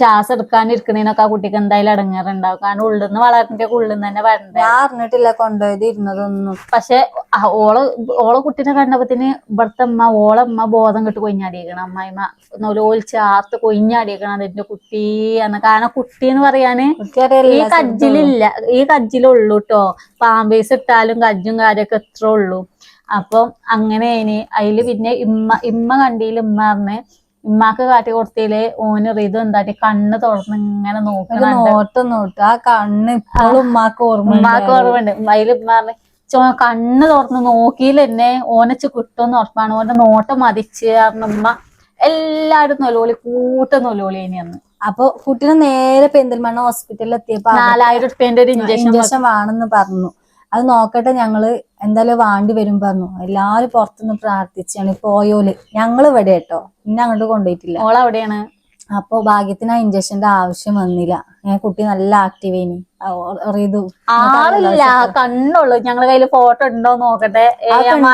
ശ്വാസം എടുക്കാനിരിക്കണേനൊക്കെ ആ കുട്ടിക്ക് എന്തായാലും അടങ്ങാറുണ്ടാവും. കാരണം ഉള്ളിൽ നിന്ന് വളർന്നിട്ട് ഉള്ളിൽ നിന്ന് തന്നെ വരണ്ടേ? ഞാൻ അറിഞ്ഞിട്ടില്ല കൊണ്ടുപോയത് ഇരുന്നതൊന്നും. പക്ഷെ ഓൾ ഓളെ കുട്ടീനെ കണ്ടപ്പത്തിന് ഇവിടുത്തെ അമ്മ ഓളെ അമ്മ ബോധം കിട്ട് കൊഞ്ഞാടിയേക്കണം. അമ്മായിമ്മ നൊലോൽ ചാർത്ത് കൊഞ്ഞാടിയേക്കണം. അതിന്റെ കുട്ടി എന്ന് കാരണം കുട്ടി എന്ന് പറയാന് ഈ കജ്ജിലില്ല. ഈ കജ്ജിലുള്ളൂ കേട്ടോ പാമ്പേസ് ഇട്ടാലും കജ്ജും കാര്യമൊക്കെ എത്ര ഉള്ളൂ. അപ്പം അങ്ങനെ അതിൽ അതിൽ പിന്നെ ഇമ്മ ഇമ്മ കണ്ടിയിൽ ഇമ്മ പറഞ്ഞ് ഇമ്മാക്ക് കാട്ടി കൊടുത്തിൽ ഓന് റിതു എന്താട്ടി കണ്ണ് തുറന്ന് ഇങ്ങനെ നോക്കണം നോട്ട് നോട്ട്. ആ കണ്ണ് ഇപ്പോഴും ഉമ്മാക്ക് ഓർമ്മ ഉമ്മാക്ക് ഓർമ്മയുണ്ട് അതിൽ ഉമ്മാറിന് ചോ കണ്ണ് തുറന്ന് നോക്കിയില്ല എന്നെ? ഓനച്ച് കിട്ടുമെന്ന് ഉറപ്പാണ്. ഓന്റെ നോട്ടം മതിച്ച് കാരണം ഉമ്മ എല്ലാരും നൊലോളി കൂട്ട നൊലോളി തന്നെയാണ് അപ്പൊ കുട്ടീനെ നേരെ പെരിന്തൽമണ്ണ ഹോസ്പിറ്റലിൽ എത്തിയപ്പോ നാലായിരം റുപ്യന്റെ ഒരു ഇഞ്ചക്ഷൻ വേണമെന്ന് പറഞ്ഞു. അത് നോക്കട്ടെ ഞങ്ങൾ എന്തായാലും വാണ്ടി വരും പറഞ്ഞു. എല്ലാരും പുറത്തുനിന്ന് പ്രാർത്ഥിച്ചാണ് പോയോൽ ഞങ്ങൾ ഇവിടെ കേട്ടോ. ഇന്നെ അങ്ങോട്ട് കൊണ്ടുപോയിട്ടില്ല. ഓളെവിടെയാണ് അപ്പൊ ഭാഗ്യത്തിന് ആ ഇഞ്ചക്ഷന്റെ ആവശ്യം വന്നില്ല. ഞാൻ കുട്ടി നല്ല ആക്റ്റീവ് ആക്റ്റീവേനി അറിയതു ആളില്ല. കണ്ണുള്ളൂ. ഞങ്ങളെ കയ്യിൽ ഫോട്ടോ ഉണ്ടോ നോക്കട്ടെ. എല്ലാം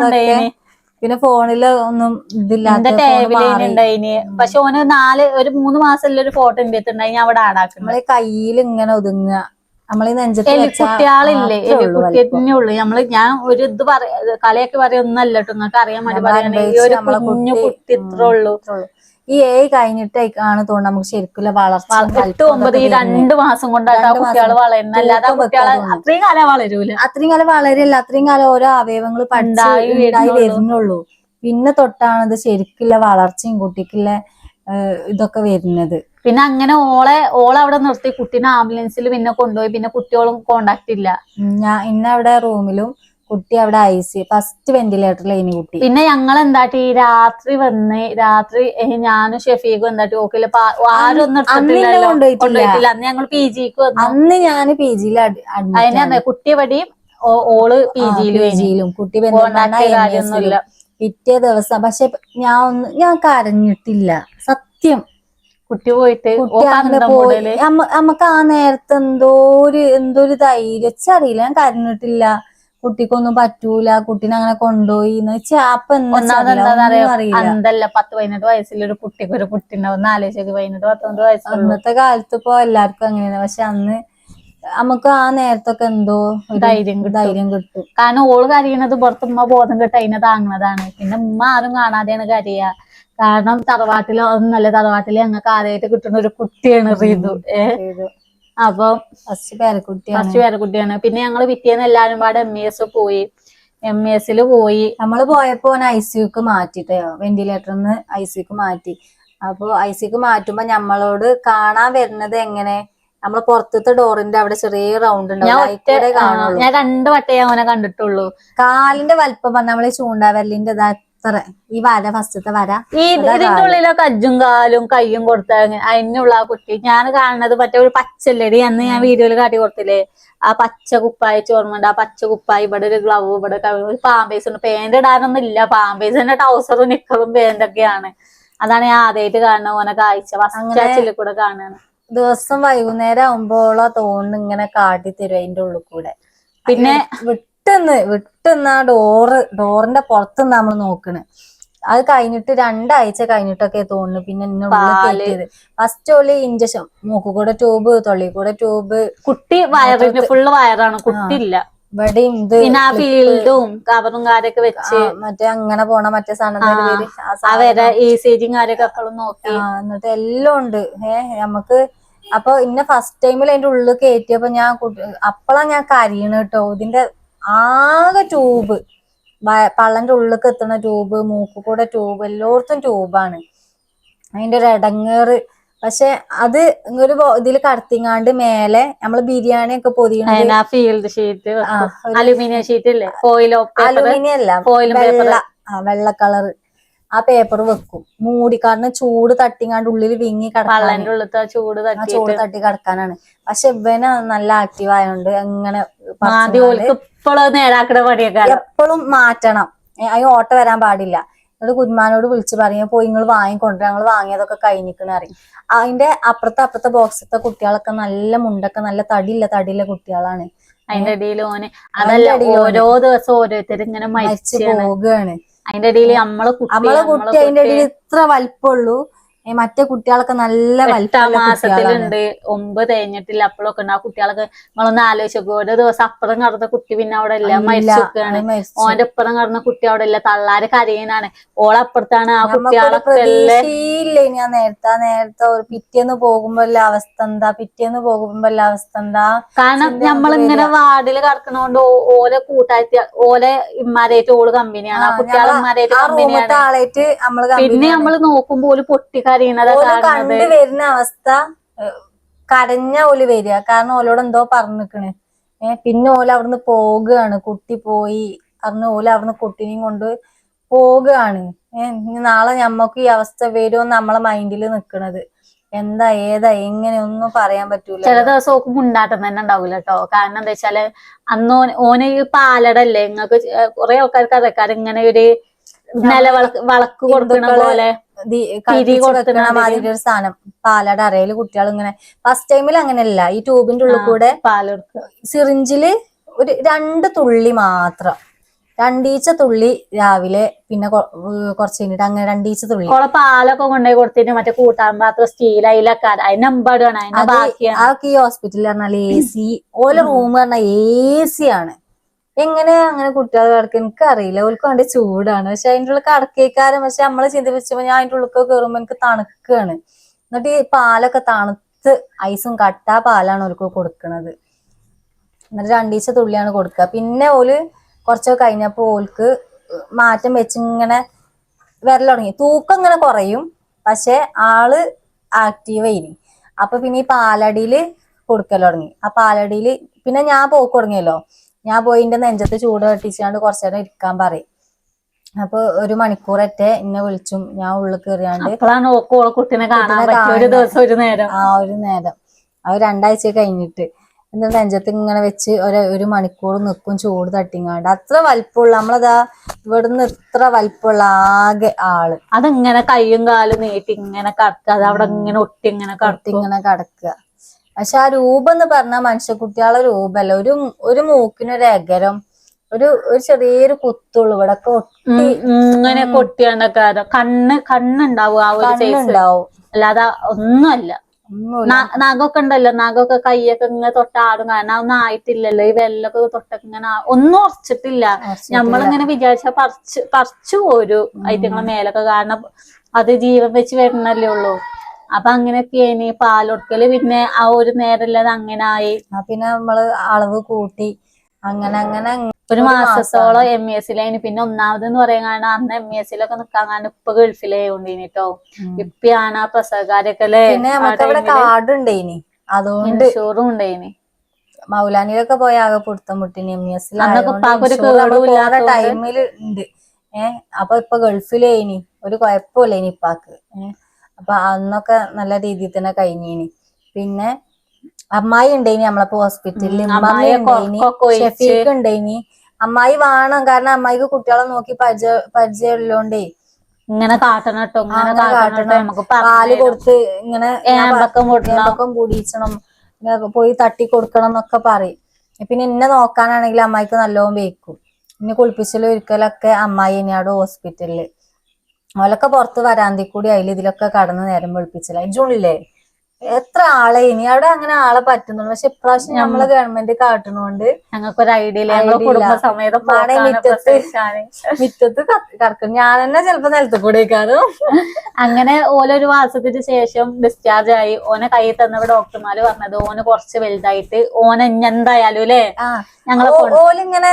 ഉണ്ടായിന് പിന്നെ ഫോണിൽ ഒന്നും ഇതില്ലാത്ത എന്റെ പക്ഷെ ഓന് നാല് ഒരു മൂന്ന് മാസത്തിലൊരു ഫോട്ടോ ഉണ്ടായി ഞാൻ അവിടെ ആടാക്കുന്നത്. നമ്മളെ കയ്യിൽ ഇങ്ങനെ ഒതുങ്ങുക. ഉള്ളൂ. ഉള്ളു നമ്മൾ ഞാൻ ഒരു ഇത് പറയ കളിയൊക്കെ പറയൊന്നല്ല കേട്ടോ നിങ്ങൾക്ക് അറിയാൻ വേണ്ടി പറയണേ. ഈ ഒരു കുഞ്ഞു കുട്ടി, ഇത്ര ഉള്ളൂ. ഈ ഏഴ് കഴിഞ്ഞിട്ടേക്കാണ് തോന്നുന്നത് നമുക്ക് ശരിക്കും വളർച്ച എട്ട് ഒമ്പത് ഈ രണ്ട് മാസം കൊണ്ടാണ് കുട്ടികൾ. അത്രയും കാലം വളരൂല. അത്രയും കാലം വളരെയല്ല അത്രയും കാലം ഓരോ അവയവങ്ങൾ പണ്ടായി. വരുന്നുള്ളൂ. പിന്നെ തൊട്ടാണ് ഇത് ശരിക്കുള്ള വളർച്ചയും കുട്ടിക്കുള്ള ഇതൊക്കെ വരുന്നത്. പിന്നെ അങ്ങനെ ഓളെ ഓളെ അവിടെ നിർത്തി. കുട്ടീനെ ആംബുലൻസിൽ പിന്നെ കൊണ്ടുപോയി. പിന്നെ കുട്ടികളും കോണ്ടാക്ട് ഇല്ല. ഞാൻ ഇന്ന അവിടെ റൂമിലും കുട്ടി അവിടെ ഐ സി ഫസ്റ്റ് വെന്റിലേറ്ററിലേനി കുട്ടി. പിന്നെ ഞങ്ങൾ എന്താട്ടി രാത്രി വന്ന് രാത്രി ഞാനും ഷെഫീഖും എന്താട്ടി? ഓക്കില്ല ആരും ഒന്നും അന്ന് കൊണ്ടുപോയിട്ടില്ല. കൊണ്ടുപോയിട്ടില്ല. അന്ന് ഞങ്ങൾ പി ജിക്ക് വന്നു. അന്ന് ഞാൻ പി ജിയിൽ അതിനെ കുട്ടി എവിടെയും ഓൾ പി ജിയിലും കുട്ടി കാര്യമൊന്നുമില്ല പിറ്റേ ദിവസം പക്ഷെ ഞാൻ ഒന്ന് ഞാൻ കരഞ്ഞിട്ടില്ല. സത്യം. കുട്ടി പോയിട്ട് നമുക്ക് ആ നേരത്തെ എന്തോ ഒരു എന്തോ ഒരു ധൈര്യം. അറിയില്ല ഞാൻ കരഞ്ഞിട്ടില്ല. കുട്ടിക്കൊന്നും പറ്റൂല കുട്ടീനെ അങ്ങനെ കൊണ്ടുപോയി എന്ന് വെച്ചാ അപ്പൊ എന്താ അറിയില്ല, എന്താ ഒന്നും പറയാ അറിയില്ല. അന്തല്ല പത്ത് പതിനെട്ട് വയസ്സിലൊരു കുട്ടിക്ക് ഒരു കുട്ടി ഉണ്ടാവും ആലോചിച്ചൊക്കെ പതിനെട്ട് പത്തൊമ്പത് വയസ്സ് അന്നത്തെ കാലത്ത് ഇപ്പൊ എല്ലാവർക്കും അങ്ങനെയാണ്. പക്ഷെ അന്ന് നമുക്ക് ആ നേരത്തൊക്കെ എന്തോ ധൈര്യം. ധൈര്യം കിട്ടും. കാരണം ഓൾ കരയണത് പുറത്തുമ്മ ബോധം കിട്ടും അതിനെ താങ്ങണതാണ്. പിന്നെ ഉമ്മ ആരും കാണാതെയാണ് കരയുക കാരണം തറവാട്ടിലോ ഒന്നല്ല തറവാട്ടിൽ ഞങ്ങൾക്ക് ആദ്യമായിട്ട് കിട്ടുന്ന ഒരു കുട്ടിയാണ് റീതു. ഏ? അപ്പൊ ഫസ്റ്റ് പേരക്കുട്ടിയാണ്. ഫസ്റ്റ് പേരക്കുട്ടിയാണ്. കുട്ടിയാണ് പിന്നെ ഞങ്ങൾ പിറ്റേന്ന് എല്ലാരും പാടെ എം ഇ എസ് പോയി. എം എസിൽ പോയി. നമ്മൾ പോയപ്പോ ഐ സിയുക്ക് മാറ്റിട്ടോ. വെന്റിലേറ്ററിന്ന് ഐ സിയുക്ക് മാറ്റി. അപ്പൊ ഐ സിക്ക് മാറ്റുമ്പോ നമ്മളോട് കാണാൻ വരുന്നത് എങ്ങനെ? നമ്മൾ പുറത്തത്തെ ഡോറിന്റെ അവിടെ ചെറിയ റൗണ്ട് ഞാൻ ഉണ്ടാവും രണ്ട് വട്ടേ അവനെ കണ്ടിട്ടുള്ളൂ. കാലിന്റെ വലിപ്പം പറഞ്ഞ നമ്മൾ ചൂണ്ടാവരലിന്റെ ഇതാ അത്ര ഈ വര ഫസ്റ്റത്തെ വര. ഈ ഇതിന്റെ ഉള്ളിലൊക്കെ അജ്ജും കാലും കയ്യും കൊടുത്ത അതിനുള്ള ആ കുട്ടി ഞാൻ കാണുന്നത് മറ്റേ ഒരു പച്ചല്ലടി. അന്ന് ഞാൻ വീഡിയോയിൽ കാട്ടി കൊടുത്തില്ലേ? ആ പച്ച കുപ്പായി ചോർമുണ്ട് ആ പച്ച കുപ്പായി ഇവിടെ ഒരു ഗ്ലവ് ഇവിടെ ഒരു പാമ്പേസ് ഉണ്ട്. പേന്റ് ഇടാനൊന്നും ഇല്ല. പാമ്പേസിന്റെ ട്രൗസറും നിക്കറും പേന്റൊക്കെയാണ് അതാണ് ഞാൻ ആദ്യമായിട്ട് കാണുന്നത് ഓനെ കാഴ്ച. ഫസ്റ്റ് കൂടെ കാണുന്നത്. ദിവസം വൈകുന്നേരം ആവുമ്പോളോ തോന്നുന്നു ഇങ്ങനെ കാട്ടി തരും അതിന്റെ ഉള്ളിൽ കൂടെ. പിന്നെ വിട്ടുന്ന് വിട്ടെന്ന് ആ ഡോറ് ഡോറിന്റെ പുറത്തുനിന്ന് നമ്മൾ നോക്കണ്. അത് കഴിഞ്ഞിട്ട് രണ്ടാഴ്ച കഴിഞ്ഞിട്ടൊക്കെ തോന്നുന്നു. പിന്നെ എന്നെ ഉള്ളിൽ കയറ്റിയത് ഫസ്റ്റ് ഓൾ ഇഞ്ചക്ഷൻ. മൂക്കുകൂടെ ട്യൂബ് തൊള്ളി കൂടെ ട്യൂബ്. കുട്ടി വയറിന് ഫുള്ള് വയറാണ്. കുട്ടിയില്ല. ഇവിടെയും ഇത് ഫീൽഡും കവറും കാര്യൊക്കെ വെച്ച് മറ്റേ അങ്ങനെ പോണ മറ്റേ സാധനം കാര്യൊക്കെ നോക്കി. എന്നിട്ട് എല്ലാം ഉണ്ട്. ഏ നമുക്ക് അപ്പൊ ഇന്ന ഫസ്റ്റ് ടൈമിൽ അതിന്റെ ഉള്ളിൽ കയറ്റിയപ്പോ ഞാൻ അപ്പളാ ഞാൻ കരയണ കേട്ടോ. ഇതിന്റെ ആകെ ട്യൂബ്. പള്ളന്റെ ഉള്ളിലേക്ക് എത്തുന്ന ട്യൂബ് മൂക്ക് കൂടെ ട്യൂബ് എല്ലായിടത്തും ട്യൂബാണ്. അതിന്റെ ഒരു ഇടങ്ങേറ് പക്ഷെ അത് ഒരു ഇതിൽ കടത്തിങ്ങാണ്ട് മേലെ നമ്മൾ ബിരിയാണി ഒക്കെ ആ ഫീൽഡ് ഷീറ്റ് അലുമിനിയം ഷീറ്റ് അല്ലേ ഫോയിൽ അലുമിനിയം അല്ല. വെള്ള കളറ് വെള്ള കളർ ആ പേപ്പർ വെക്കും. മൂടി കാരണം ചൂട് തട്ടിങ്ങാണ്ട് ഉള്ളിൽ വിങ്ങി കിടക്കാൻ ചൂട് ആ ആ ചൂട് തട്ടി കിടക്കാനാണ്. പക്ഷെ ഇവന് നല്ല ആക്റ്റീവ് ആയതുകൊണ്ട് എങ്ങനെ മാതി ഓൽക്ക് ഇപ്പോഴും നേരാക്കണ പണിയൊക്കെ എപ്പോഴും മാറ്റണം. അതിന് ഓട്ട വരാൻ പാടില്ല. എന്നിട്ട് കുഞ്ഞുമാനോട് വിളിച്ച് പറയും പോയി നിങ്ങൾ വാങ്ങിക്കൊണ്ടു ഞങ്ങൾ വാങ്ങിയതൊക്കെ കഴിഞ്ഞിക്കണ അറിയും അതിന്റെ അപ്പുറത്തെ അപ്പുറത്തെ ബോക്സത്തെ കുട്ടികളൊക്കെ നല്ല മുണ്ടൊക്കെ നല്ല തടിയില്ല തടിയില്ല കുട്ടികളാണ്. അതിന്റെ ഇടയിൽ ഓന് അതല്ല ഓരോ ദിവസം ഓരോരുത്തരും ഇങ്ങനെ മരിച്ചു പോവുകയാണ് അതിന്റെ ഇടയിൽ നമ്മളെ കുട്ടി നമ്മളെ നമ്മളെ കുട്ടി അതിന്റെ ഇടയിൽ ഇത്ര വലിപ്പമുള്ളൂ. മറ്റേ കുട്ടികളൊക്കെ നല്ല എട്ടാം ഒമ്പ് തേഞ്ഞിട്ടില്ല മാസത്തിലുണ്ട് ഒമ്പത് കഴിഞ്ഞിട്ടില്ല അപ്പോഴൊക്കെ ഉണ്ട്. ആ കുട്ടികളൊക്കെ നമ്മളൊന്ന് ആലോചിച്ചു ഓരോ ദിവസം അപ്പുറം കടന്ന കുട്ടി പിന്നെ അവിടെ ഇല്ല. ഇല്ല, മരിച്ചു നിൽക്കുകയാണ് അത് മരിച്ചു. ഓന്റെ അപ്പുറം കടന്ന കുട്ടി അവിടെ ഇല്ല. തള്ളാര് കരയനാണ് ഓളപ്പുറത്താണ് ആ കുട്ടികളൊക്കെ ഞാൻ നേരത്തെ നേരത്തെ പിറ്റേന്ന് പോകുമ്പോ അവസ്ഥ എന്താ? പിറ്റേന്ന് പോകുമ്പോ അവസ്ഥ എന്താ? കാരണം നമ്മളിങ്ങനെ വാർഡിൽ കിടക്കണോണ്ട് ഓ- ഓലെ കൂട്ടായിട്ട് ഓലെ ഇമ്മാരായിട്ട് ഓൾ കമ്പനിയാണ്. ആ കുട്ടികളെ ഇമ്മാരായിട്ട് കമ്പനിയാണ്. പിന്നെ നമ്മൾ നോക്കുമ്പോ ഓൽ പൊട്ടി കരയണതാ കണ്ടു വരുന്ന അവസ്ഥ കരഞ്ഞ ഓൽ വരിക. കാരണം ഓലോട് എന്തോ പറഞ്ഞിക്കണ് ഏഹ് പിന്നെ ഓല അവിടുന്ന് പോകുകയാണ്. കുട്ടി പോയി. അറിഞ്ഞ ഓല അവിടുന്ന് കുട്ടീനെയും കൊണ്ട് പോകുകയാണ്. ഏഹ് ഇനി നാളെ ഞമ്മക്ക് ഈ അവസ്ഥ വരുമെന്ന് നമ്മളെ മൈൻഡിൽ നിക്കണത്. എന്താ ഏതാ എങ്ങനെ ഒന്നും പറയാൻ പറ്റൂല ചില ദിവസം ഓക്ക് മുണ്ടാട്ടം തന്നെ ഉണ്ടാവില്ല കേട്ടോ കാരണം എന്താ വെച്ചാൽ അന്ന് ഓന് ഓന് ഈ പാലടല്ലേ. നിങ്ങൾക്ക് കുറെ ആൾക്കാർക്ക് അതൊക്കെ ഇങ്ങനെ ഒരു നിലവിളക്ക് വളക്ക് കൊടുക്കണ പോലെ മാതിരി. ഒരു സാധനം. പാലട അറയിൽ കുട്ടികൾ ഇങ്ങനെ ഫസ്റ്റ് ടൈമിൽ അങ്ങനെയല്ല. ഈ ട്യൂബിന്റെ ഉള്ളിൽ കൂടെ പാലെടുക്കുക. സിറിഞ്ചിൽ ഒരു രണ്ട് തുള്ളി മാത്രം. രണ്ടീച്ച തുള്ളി രാവിലെ പിന്നെ കുറച്ച് കഴിഞ്ഞിട്ട് അങ്ങനെ രണ്ടീച്ച തുള്ളി. ഓളെ പാലൊക്കെ കൊണ്ടുപോയി കൊടുത്തിട്ട് മറ്റേ കൂട്ടാൻ പാത്രം സ്റ്റീൽ അതിലൊക്കെ ഈ ഹോസ്പിറ്റലിൽ പറഞ്ഞാൽ എ സി ഓല റൂം പറഞ്ഞാൽ എ സി ആണ്. എങ്ങനെ അങ്ങനെ കുട്ടികൾ കിടക്കുക എനിക്ക് അറിയില്ല ഓൾക്ക് വേണ്ട ചൂടാണ്. പക്ഷെ അതിന്റെ ഉള്ളിൽ കടക്കേക്കാരും. പക്ഷെ നമ്മൾ ചിന്തിപ്പിച്ചപ്പോ ഞാൻ അതിന്റെ ഉള്ളിൽ കയറുമ്പോ എനിക്ക് തണുക്കുകയാണ് എന്നിട്ട് ഈ പാലൊക്കെ തണുത്ത് ഐസും കട്ടാ പാലാണ് ഓൾക്ക് കൊടുക്കുന്നത് എന്നിട്ട് രണ്ടീച്ച തുള്ളിയാണ് കൊടുക്കുക. പിന്നെ ഓൽ കുറച്ചൊക്കെ കഴിഞ്ഞപ്പോ ഓൽക്ക് മാറ്റം വെച്ച് ഇങ്ങനെ വരൽ തുടങ്ങി. തൂക്കം ഇങ്ങനെ കുറയും. പക്ഷെ ആൾ ആക്റ്റീവ് ആയിനി. അപ്പൊ പിന്നെ ഈ പാലടിയിൽ കൊടുക്കൽ തുടങ്ങി. ആ പാലടിയിൽ പിന്നെ ഞാൻ പോക്ക് തുടങ്ങിയല്ലോ. ഞാൻ പോയി നെഞ്ചത്ത് ചൂട് കെട്ടിച്ചാണ്ട് കുറച്ചു നേരം ഇരിക്കാൻ പറയും. അപ്പൊ ഒരു മണിക്കൂററ്റെ എന്നെ വിളിച്ചും ഞാൻ ഉള്ളിൽ കയറിയാണ്ട് ഓക്ക് കാണാൻ കുട്ടീനെ ഒരു ദിവസം ഒരു നേരം. ആ ഒരു നേരം. അത് രണ്ടാഴ്ച കഴിഞ്ഞിട്ട്. എന്നിട്ട് നെഞ്ചത്ത് ഇങ്ങനെ വെച്ച് ഒരു ഒരു മണിക്കൂർ നിൽക്കും ചൂട് തട്ടിങ്ങാണ്ട്. അത്ര വലിപ്പമുള്ള നമ്മളതാ ഇവിടുന്ന് ഇത്ര വലിപ്പമുള്ള ആകെ ആൾ. അതിങ്ങനെ കയ്യും കാലും നീട്ടി ഇങ്ങനെ കടക്കുക. അത് അവിടെ ഇങ്ങനെ ഒട്ടി ഇങ്ങനെ കടത്തി ഇങ്ങനെ കിടക്കുക. പക്ഷെ ആ രൂപം എന്ന് പറഞ്ഞാൽ മനുഷ്യക്കുട്ടികളെ രൂപമല്ല ഒരു ഒരു മൂക്കിനൊരു എകരം ഒരു ഒരു ചെറിയൊരു കുത്തുള്ളൂ. ഇവിടെ കൊട്ടി ഇങ്ങനെ കൊട്ടിയാണ്ടൊക്കെ കണ്ണ് കണ്ണുണ്ടാവും ആ ഒരു കണ്ണുണ്ടാവും. അല്ലാതെ ഒന്നുമല്ല. ഒന്നുമില്ല. ന- നഖമൊക്കെ ഉണ്ടല്ലോ. നഖമൊക്കെ കൈയൊക്കെ ഇങ്ങനെ തൊട്ടാടും. കാരണം ഒന്നും ആയിട്ടില്ലല്ലോ. ഈ വെല്ലൊക്കെ തൊട്ടൊക്കെ ഇങ്ങനെ ഒന്നും ഉറച്ചിട്ടില്ല. നമ്മളിങ്ങനെ വിചാരിച്ച പറിച്ച് പറിച്ചു പോരും. ഐറ്റങ്ങളെ മേലൊക്കെ. കാരണം അത് ജീവൻ വെച്ച് വരണല്ലേ ഉള്ളൂ. അപ്പൊ അങ്ങനെയൊക്കെ ഇനി പാലൊടുക്കൽ പിന്നെ ആ ഒരു നേരല്ലാതെ അങ്ങനെ ആയി. പിന്നെ നമ്മൾ അളവ് കൂട്ടി. അങ്ങനെ അങ്ങനെ ഒരു മാസത്തോളം എം ഇ എസിലായിന് പിന്നെ ഒന്നാമത് എന്ന് പറയാൻ കാരണം അന്ന് എം ഇ എസിലൊക്കെ നിക്കാൻ കാരണം ഇപ്പൊ ഗൾഫിലേ കൊണ്ടിട്ടോ ഉം. ഇപ്പിയാണ് ആ പ്രസവകാരൊക്കെ കാർഡ് ഉണ്ടേനി അതുകൊണ്ട് ഇൻഷൂറും ഉണ്ടായിനി മൗലാനിയിലൊക്കെ പോയ ആകെ പൊടുത്തം മുട്ടിന് എം എസ് ഇല്ലാത്തതുകൊണ്ട് ടൈമിൽ ഉണ്ട് ഏഹ് അപ്പൊ ഇപ്പൊ ഗൾഫിലേനി ഒരു കുഴപ്പമില്ല ഇനി ഇപ്പാക്ക്. ഏഹ് അപ്പൊ അന്നൊക്കെ നല്ല രീതിയിൽ തന്നെ കഴിഞ്ഞേനി. പിന്നെ അമ്മായി ഉണ്ടായിനി നമ്മളപ്പോ ഹോസ്പിറ്റലിൽ ഷെഫീക്ക് ഉണ്ടായിനി അമ്മായി വേണം കാരണം അമ്മായിക്ക് കുട്ടികളെ നോക്കി പരിചയ പരിചയമുള്ളോണ്ടേ. ഇങ്ങനെ കാട്ടണം കേട്ടോ ഇങ്ങനെ കാട്ടണം നമുക്ക് പാൽ കൊടുത്ത് ഇങ്ങനെ ഏമ്പക്കം കൂടിയിച്ചണം. പോയി തട്ടി കൊടുക്കണം എന്നൊക്കെ പറയും. പിന്നെ എന്നെ നോക്കാനാണെങ്കിൽ അമ്മായിക്ക് നല്ലോണം വേക്കും എന്നെ കുളിപ്പിച്ചലും ഒരിക്കലൊക്കെ അമ്മായി തന്നെയാണ് ഹോസ്പിറ്റലിൽ ഓലൊക്കെ പുറത്ത് വരാന്തി കൂടി അതിൽ ഇതിലൊക്കെ കടന്ന് നേരം വെളുപ്പിച്ചില്ല? ജൂണില്ലേ എത്ര ആളെ ഇനി അവിടെ അങ്ങനെ ആളെ പറ്റുന്നുണ്ട് പക്ഷെ ഇപ്രാവശ്യം നമ്മളെ ഗവൺമെന്റ് കാട്ടണോണ്ട് ഐഡിയ ഇല്ല. കുടുംബസമേതം മാടെ മിറ്റത്ത് കറക്കും. ഞാൻ തന്നെ ചിലപ്പോ നിലത്ത് കൂടെ അങ്ങനെ ഓലൊരു മാസത്തിന് ശേഷം ഡിസ്ചാർജ് ആയി. ഓനെ കയ്യിൽ തന്നവ ഡോക്ടർമാര് പറഞ്ഞത് ഓന് കുറച്ച് വലുതായിട്ട് ഓനെ എന്തായാലും അല്ലേ? ഞങ്ങളെ ഓലിങ്ങനെ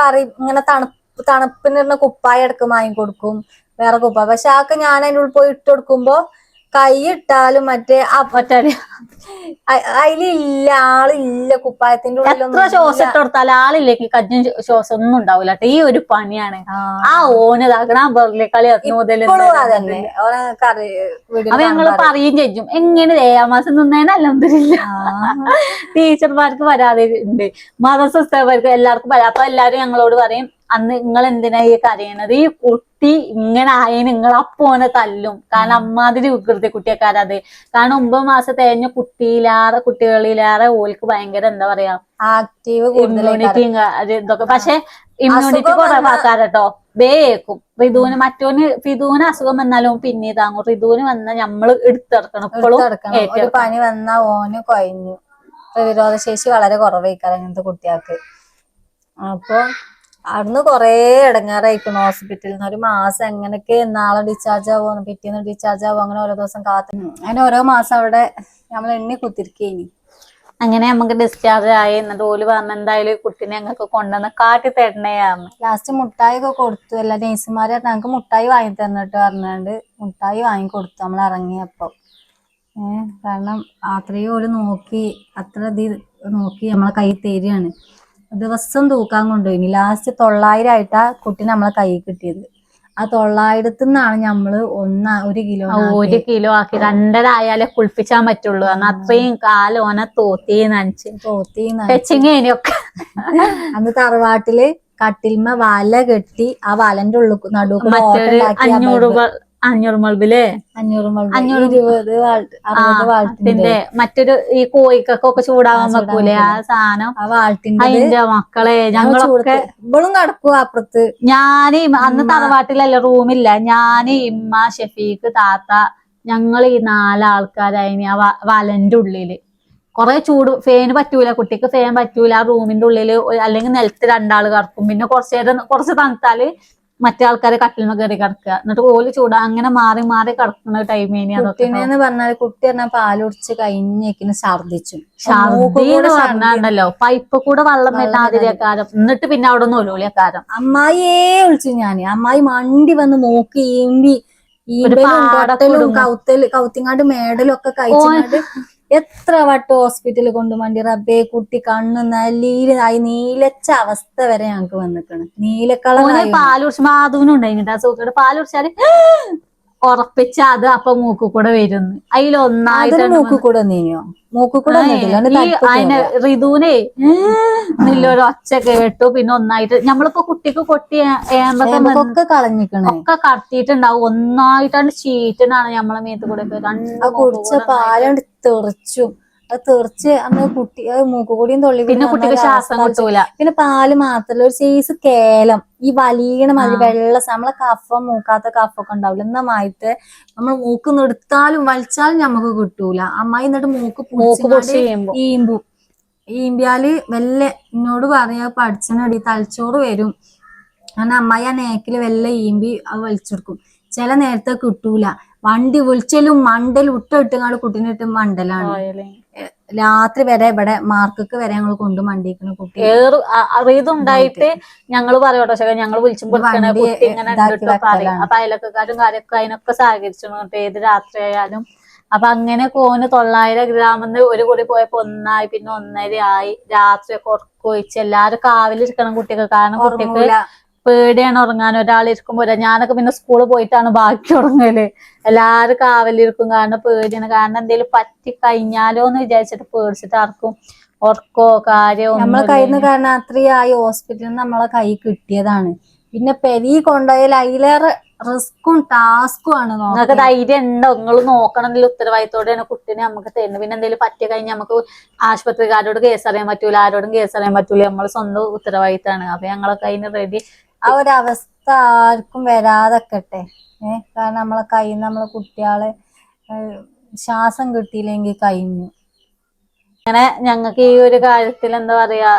പറയും ഇങ്ങനെ തണുപ്പ് തണുപ്പിന് കുപ്പായ എടുക്കും വാങ്ങി കൊടുക്കും വേറെ കുപ്പായ പക്ഷെ ആക്ക് ഞാൻ അതിന്റെ ഉള്ളിൽ പോയി ഇട്ട് കൊടുക്കുമ്പോ കൈ ഇട്ടാലും മറ്റേ ഒറ്റ അ- അതിലില്ല ആളില്ല കുപ്പായത്തിന്റെ എത്ര ഉള്ളിലൊന്നും ശ്വാസം ഇല്ല. ഇട്ട് കൊടുത്താലും ആളിലേക്ക് കജ്ജും ശ്വാസം ഒന്നും ഉണ്ടാവില്ല. ഈ ഒരു പണിയാണ്. ആ. ഓനതാക്കണ ഓന് ഇതാക്കണ ആ ബെർലി കളി മുതൽ അപ്പൊ ഞങ്ങൾ പറയും ചെയ്യും. എങ്ങനെ ഏഴാം മാസം നിന്നേനല്ല അല്ലെന്നില്ല ടീച്ചർമാർക്ക് (laughs) വരാതെ ഉണ്ട് മതസ്വസ്ഥർക്ക് എല്ലാവർക്കും വരാം അപ്പൊ എല്ലാരും ഞങ്ങളോട് പറയും അന്ന് നിങ്ങൾ എന്തിനാ ഈ കരയണത്? ഈ കുട്ടി ഇങ്ങനെ ആയ നിങ്ങൾ അപ്പോനെ തല്ലും. കാരണം അമ്മാതിരി വികൃതി കുട്ടിയെക്കാരത്. കാരണം ഒമ്പത് മാസം തേഞ്ഞ കുട്ടിയിലേറെ കുട്ടികളിലേറെ ഓൽക്ക് ഭയങ്കര എന്താ പറയാ ആക്റ്റീവ് ഇമ്മ്യൂണിറ്റി ഇതൊക്കെ. പക്ഷെ ഇമ്മ്യൂണിറ്റി കുറവാക്കാരട്ടോ വേക്കും റിതുവിന് മറ്റോന് ഋതുവിന് അസുഖം വന്നാലും പിന്നെ താങ്ങും റിതുവിന് വന്ന നമ്മൾ എടുത്തിറക്കണം ഇപ്പോഴും ഒരു പനി വന്നാ ഓന് കൊയഞ്ഞു. പ്രതിരോധ ശേഷി വളരെ കുറവായിക്കാരം അങ്ങനത്തെ കുട്ടികൾക്ക്. അപ്പൊ അവിടുന്ന് കൊറേ ഇടങ്ങാറായിരിക്കും ഹോസ്പിറ്റലിൽ നിന്ന് ഒരു മാസം എങ്ങനെയൊക്കെ നാളെ ഡിസ്ചാർജ് ആവുമോ പിറ്റേന്ന് ഡിസ്ചാർജ് ആവുമോ അങ്ങനെ ഓരോ ദിവസം കാത്തു അങ്ങനെ ഓരോ മാസം അവിടെ നമ്മൾ എണ്ണി കുത്തിരിക്കേനി. അങ്ങനെ നമുക്ക് ഡിസ്ചാർജ് ആയി. എന്നിട്ട് ഓൽ പറഞ്ഞ എന്തായാലും കുട്ടീനെ ഞങ്ങൾക്ക് കൊണ്ടുവന്ന് കാട്ടി തരണേയാണ് ലാസ്റ്റ് മുട്ടായി ഒക്കെ കൊടുത്തു. എല്ലാ നേഴ്സുമാരെ ഞങ്ങൾക്ക് മുട്ടായി വാങ്ങി തന്നിട്ട് പറഞ്ഞാണ്ട് മുട്ടായി വാങ്ങി കൊടുത്തു നമ്മൾ ഇറങ്ങിയപ്പോ. ഏഹ് കാരണം അത്രയും ഓൽ നോക്കി അത്ര ഇത് നോക്കി നമ്മളെ കൈ തരികയാണ്. ദിവസം തൂക്കാൻ കൊണ്ടുപോയി ലാസ്റ്റ് തൊള്ളായിരം ആയിട്ടാ കുട്ടി നമ്മളെ കൈ കിട്ടിയത്. ആ തൊള്ളായിരത്തി നിന്നാണ് നമ്മൾ ഒന്ന ഒരു കിലോ ഒരു കിലോ ആക്കി. രണ്ടരായാലേ കുളിപ്പിച്ചാൻ പറ്റുള്ളൂ. കാരണം അത്രയും കാലം ഓനെ തോത്തി നനച്ച്. തോത്തി ടച്ചിങ് അന്ന് തറവാട്ടിൽ കട്ടിൽമ വല കെട്ടി ആ വലന്റെ ഉള്ളിൽ നടുവ് മറ്റൊരു അഞ്ഞൂറ് അഞ്ഞൂറ് മൾബിൽ? അഞ്ഞൂറ് അഞ്ഞൂറ് ഇരുപത് അറുപത് വാൾട്ടിന്റെ മറ്റൊരു ഈ കോഴിക്കൊക്കെ ചൂടാവാൻ വെക്കൂലേ ആ സാധനം? അതിന്റെ മക്കളെ ഞങ്ങളൊക്കെ ഇവളും നടക്കും അപ്പുറത്ത്. ഞാൻ അന്ന് തറവാട്ടിലല്ല റൂമില്ല. ഞാൻ ഇമ്മ ഷെഫീഖ് താത്ത ഞങ്ങൾ ഈ നാലാൾക്കാരായിന് ആ വലന്റെ ഉള്ളിൽ. കൊറേ ചൂട് ഫേന് പറ്റൂല കുട്ടിക്ക് ഫേൻ പറ്റൂല ആ റൂമിന്റെ ഉള്ളിൽ അല്ലെങ്കിൽ നിലത്ത് രണ്ടാൾ കറക്കും പിന്നെ കുറച്ച് നേരം കുറച്ച് തണുത്താൽ മറ്റേ ആൾക്കാരെ കട്ടിലിമ കയറി കിടക്കുക. എന്നിട്ട് ഓൽ ചൂടാ അങ്ങനെ മാറി മാറി കിടക്കുന്ന ടൈമേനി കുട്ടീനെന്ന് പറഞ്ഞാൽ കുട്ടി പറഞ്ഞാൽ പാൽ കുടിച്ച് കഴിഞ്ഞേക്കിന് ഛർദിച്ചു ഛർദി എന്ന് പറഞ്ഞാണ്ടല്ലോ. പൈപ്പ് കൂടെ വെള്ളം വരുന്ന ആതിരക്കാരം എന്നിട്ട് പിന്നെ അവിടെ നിന്ന് ഒലൂലിയക്കാരം അമ്മായിയേ വിളിച്ചു ഞാൻ. അമ്മായി മണ്ടി വന്ന് നോക്കി ഈമ്പി ഈ കൗത്തൽ കൗത്തിങ്ങാണ്ട് മേടലും ഒക്കെ കഴിച്ചിങ്ങാണ്ട് എത്ര വട്ടം ഹോസ്പിറ്റലിൽ കൊണ്ടുമണ്ടി റബ്ബേ കുട്ടി കണ്ണ് നല്ല നീലച്ച അവസ്ഥ വരെ ഞങ്ങക്ക് വന്നിക്കണ്. ഓന് നീലക്കളറായി പാൽ കുടിച്ച് (gasps) പാൽ ഉറപ്പിച്ച അത് അപ്പൊ മൂക്കുകൂടെ വരുന്നു. അതിൽ ഒന്നായിട്ട് മൂക്കു കൂടെ നീയോ മൂക്കു കൂടെ അതിന്. ഋതുവിനെ നല്ലൊരു ഒച്ച കേട്ടു പിന്നെ ഒന്നായിട്ട് നമ്മളിപ്പോ കുട്ടിക്ക് കൊട്ടി ഏമ്പൊക്കെ കളഞ്ഞിക്കണേ. ഒക്കെ കടത്തിയിട്ടുണ്ടാവും. ഒന്നായിട്ടാണ് ചീറ്റനാണ് നമ്മളെ മേത്ത് കൂടെ കുടിച്ച കൂടെ പാലണ്ട് തെറിച്ചു. അത് തെറിച്ച് അന്ന് കുട്ടി മൂക്കുകൂടിയും തൊള്ളി പിന്നെ കുട്ടിക്ക് ശ്വാസം കിട്ടൂല. പിന്നെ പാൽ മാത്രല്ല ഒരു സൈസ് കേലം. ഈ വലിയണ മതി വെള്ള നമ്മളെ കഫം മൂക്കാത്ത കഫൊക്കെ ഉണ്ടാവില്ല? എന്നമായിട്ട് നമ്മൾ മൂക്ക് നിർത്താലും വലിച്ചാലും നമുക്ക് കിട്ടൂല. അമ്മായി എന്നിട്ട് മൂക്ക് മൂക്ക് ഈമ്പും. ഈമ്പിയാൽ വല്ല എന്നോട് പറയാ പഠിച്ചനടി തലച്ചോറ് വരും. അങ്ങനെ അമ്മായി ആ നേക്കിൽ വല്ല ഈമ്പി അത് വലിച്ചെടുക്കും. ചില നേരത്തെ കിട്ടൂല. വണ്ടി വിളിച്ചാലും മണ്ടൽ ഇട്ട് ഞങ്ങൾ കുട്ടീനെ ഇട്ട് മണ്ടലാണ് രാത്രി വരെ ഇവിടെ മാർക്കൊക്കെ വരെ ഞങ്ങൾ കൊണ്ട് മണ്ടിക്കുന്ന കുട്ടി. അറിയതുണ്ടായിട്ട് ഞങ്ങൾ പറയോട്ടോ പക്ഷേ ഞങ്ങൾ വിളിച്ചും കൊടുക്കണ വണ്ടി കുട്ടി ഇങ്ങനെ ഇതാക്കി ഉണ്ടിട്ടോ പറയും. വെക്കലാണ്. അപ്പൊ അയലക്കാരും കാര്യമൊക്കെ അതിനൊക്കെ സഹകരിച്ചു ഏത് രാത്രി ആയാലും അപ്പൊ അങ്ങനെ കോന് തൊള്ളായിരം ഗ്രാമിന്ന് ഒരു കൂടി പോയപ്പോ ഒന്നായി പിന്നെ ഒന്നര ആയി. രാത്രി ഒക്കെ ഉറക്കൊഴിച്ച് എല്ലാരും കാവിലിരിക്കണം കുട്ടിയൊക്കെ കാരണം കുട്ടിക്ക് ഉറങ്ങൂല. പേടിയാണ് ഉറങ്ങാൻ. ഒരാൾ ഒരാ- ഞാനൊക്കെ പിന്നെ സ്കൂളിൽ പോയിട്ടാണ് ബാക്കി ഉറങ്ങൽ. എല്ലാരും കാവലിരിക്കും. കാരണം പേടിയാണ്. കാരണം എന്തെങ്കിലും പറ്റി കഴിഞ്ഞാലോ എന്ന് വിചാരിച്ചിട്ട് പേടിച്ചിട്ട് ആർക്കും ഉറക്കോ കാര്യോ നമ്മളെ കയ്യിൽ നിന്ന് കാരണം അത്രയായി ഹോസ്പിറ്റലിൽ നിന്ന് നമ്മളെ കൈ കിട്ടിയതാണ്. പിന്നെ പെരി കൊണ്ടുപോയാൽ അതിലേറെ റിസ്കും ടാസ്കും ആണ് നിങ്ങൾക്ക്. ധൈര്യം ഉണ്ടോ? നിങ്ങൾ നോക്കണമെങ്കിൽ ഉത്തരവാദിത്തോടെയാണ് കുട്ടീനെ നമുക്ക് തരുന്നത്. പിന്നെ എന്തെങ്കിലും പറ്റിയ കഴിഞ്ഞാൽ നമുക്ക് ആശുപത്രിക്കാരോട് കേസ് അറിയാൻ പറ്റൂല. ആരോടും കേസ് അറിയാൻ പറ്റൂല. നമ്മൾ സ്വന്തം ഉത്തരവാദിത്തമാണ് അപ്പൊ ഞങ്ങളൊക്കെ അതിന് റെഡി ആ ഒരു അവസ്ഥ ആർക്കും വരാതെക്കട്ടെ. ഏഹ് കാരണം നമ്മളെ കൈ നമ്മളെ കുട്ടികളെ ശ്വാസം കിട്ടിയില്ലെങ്കിൽ കഴിഞ്ഞു. അങ്ങനെ ഞങ്ങൾക്ക് ഈ ഒരു കാര്യത്തിൽ എന്താ പറയാ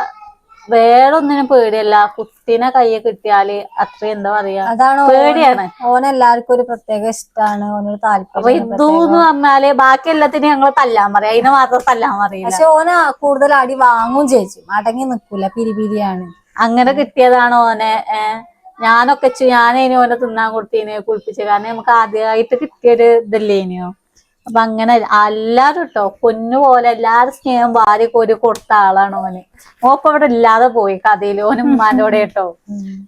വേറെ ഒന്നിനും പേടിയല്ല കുട്ടീനെ കയ്യെ കിട്ടിയാൽ അത്രയും എന്താ പറയാ അതാണ് പേടിയാണ്. ഓനെല്ലാവർക്കും ഒരു പ്രത്യേക ഇഷ്ടമാണ് ഓനൊരു താല്പര്യം ഇതു എന്ന് പറഞ്ഞാൽ ബാക്കി എല്ലാത്തിനും ഞങ്ങൾ തല്ലാൻ പറയാം. അതിനെ മാത്രം തല്ലാൻ പറയാം പക്ഷെ ഓന കൂടുതൽ അടി വാങ്ങും ചേച്ചി അടങ്ങി നിക്കൂല. പിരിപിരിയാണ്. അങ്ങനെ കിട്ടിയതാണോ ഓനെ? ഞാനൊക്കെ ഞാനേനു ഓനെ തിന്നാൻ കൊടുത്തീന് കുളിപ്പിച്ചു. കാരണം നമുക്ക് ആദ്യമായിട്ട് കിട്ടിയൊരു ഇതല്ലേനോ. അപ്പൊ അങ്ങനെ എല്ലാരും കേട്ടോ പൊന്നു പോലെ എല്ലാരും സ്നേഹം വാരി കോരി കൊടുത്ത ആളാണ് ഓന്. ഓപ്പ ഇവിടെ ഇല്ലാതെ പോയി കഥയിൽ ഓന് ഉമ്മാനോടെ (laughs) കേട്ടോ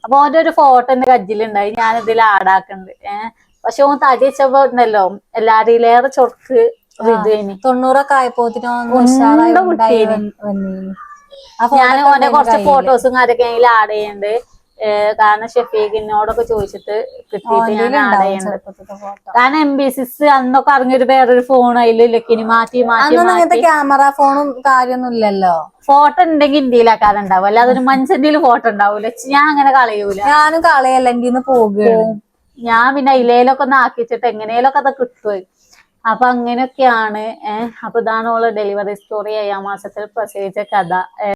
അപ്പൊ ഓന്റെ ഒരു ഫോട്ടോ എന്റെ കജ്ജിലുണ്ടായി ഞാൻ ഇതിൽ ആടാക്കുന്നുണ്ട് ഏഹ് പക്ഷെ ഓൻ തടി വെച്ചപ്പോ ഉണ്ടല്ലോ എല്ലാരിലേറെ ചൊർക്ക് ഇത് തൊണ്ണൂറൊക്കെ ആയപ്പോ. ഞാൻ ഓന്റെ കുറച്ച് ഫോട്ടോസും കാര്യമൊക്കെ ആഡ് ചെയ്യുന്നുണ്ട്. കാരണം ഷെഫീഖിനോടൊക്കെ ചോദിച്ചിട്ട് കിട്ടിയിട്ട് ഞാൻ ആഡ് ചെയ്യുന്നുണ്ട്. കാരണം എം ബി സിസ് അന്നൊക്കെ അറിഞ്ഞൊരു വേറൊരു ഫോൺ അതിൽ ലക്കിനി മാറ്റി മാറ്റി ക്യാമറ ഫോണും കാര്യൊന്നും ഇല്ലല്ലോ? ഫോട്ടോ ഉണ്ടെങ്കിൽ ഇന്ത്യയിലാക്കാതെ ഉണ്ടാവും. അല്ലാതെ ഒരു മനുഷ്യന്റെ ഫോട്ടോ ഉണ്ടാവൂല. ഞാൻ അങ്ങനെ കളയൂല. ഞാനും കളയല്ല പോകും ഞാൻ പിന്നെ ഇലയിലൊക്കെ ഒന്ന് ആക്കിച്ചിട്ട് എങ്ങനെയൊക്കെ അത് കിട്ടും. അപ്പൊ അങ്ങനെയൊക്കെയാണ്. ഏഹ് അപ്പൊ ഇതാണ് ഓൾ ഡെലിവറി സ്റ്റോറി ഏഴാം മാസത്തിൽ പ്രസവിച്ച കഥ.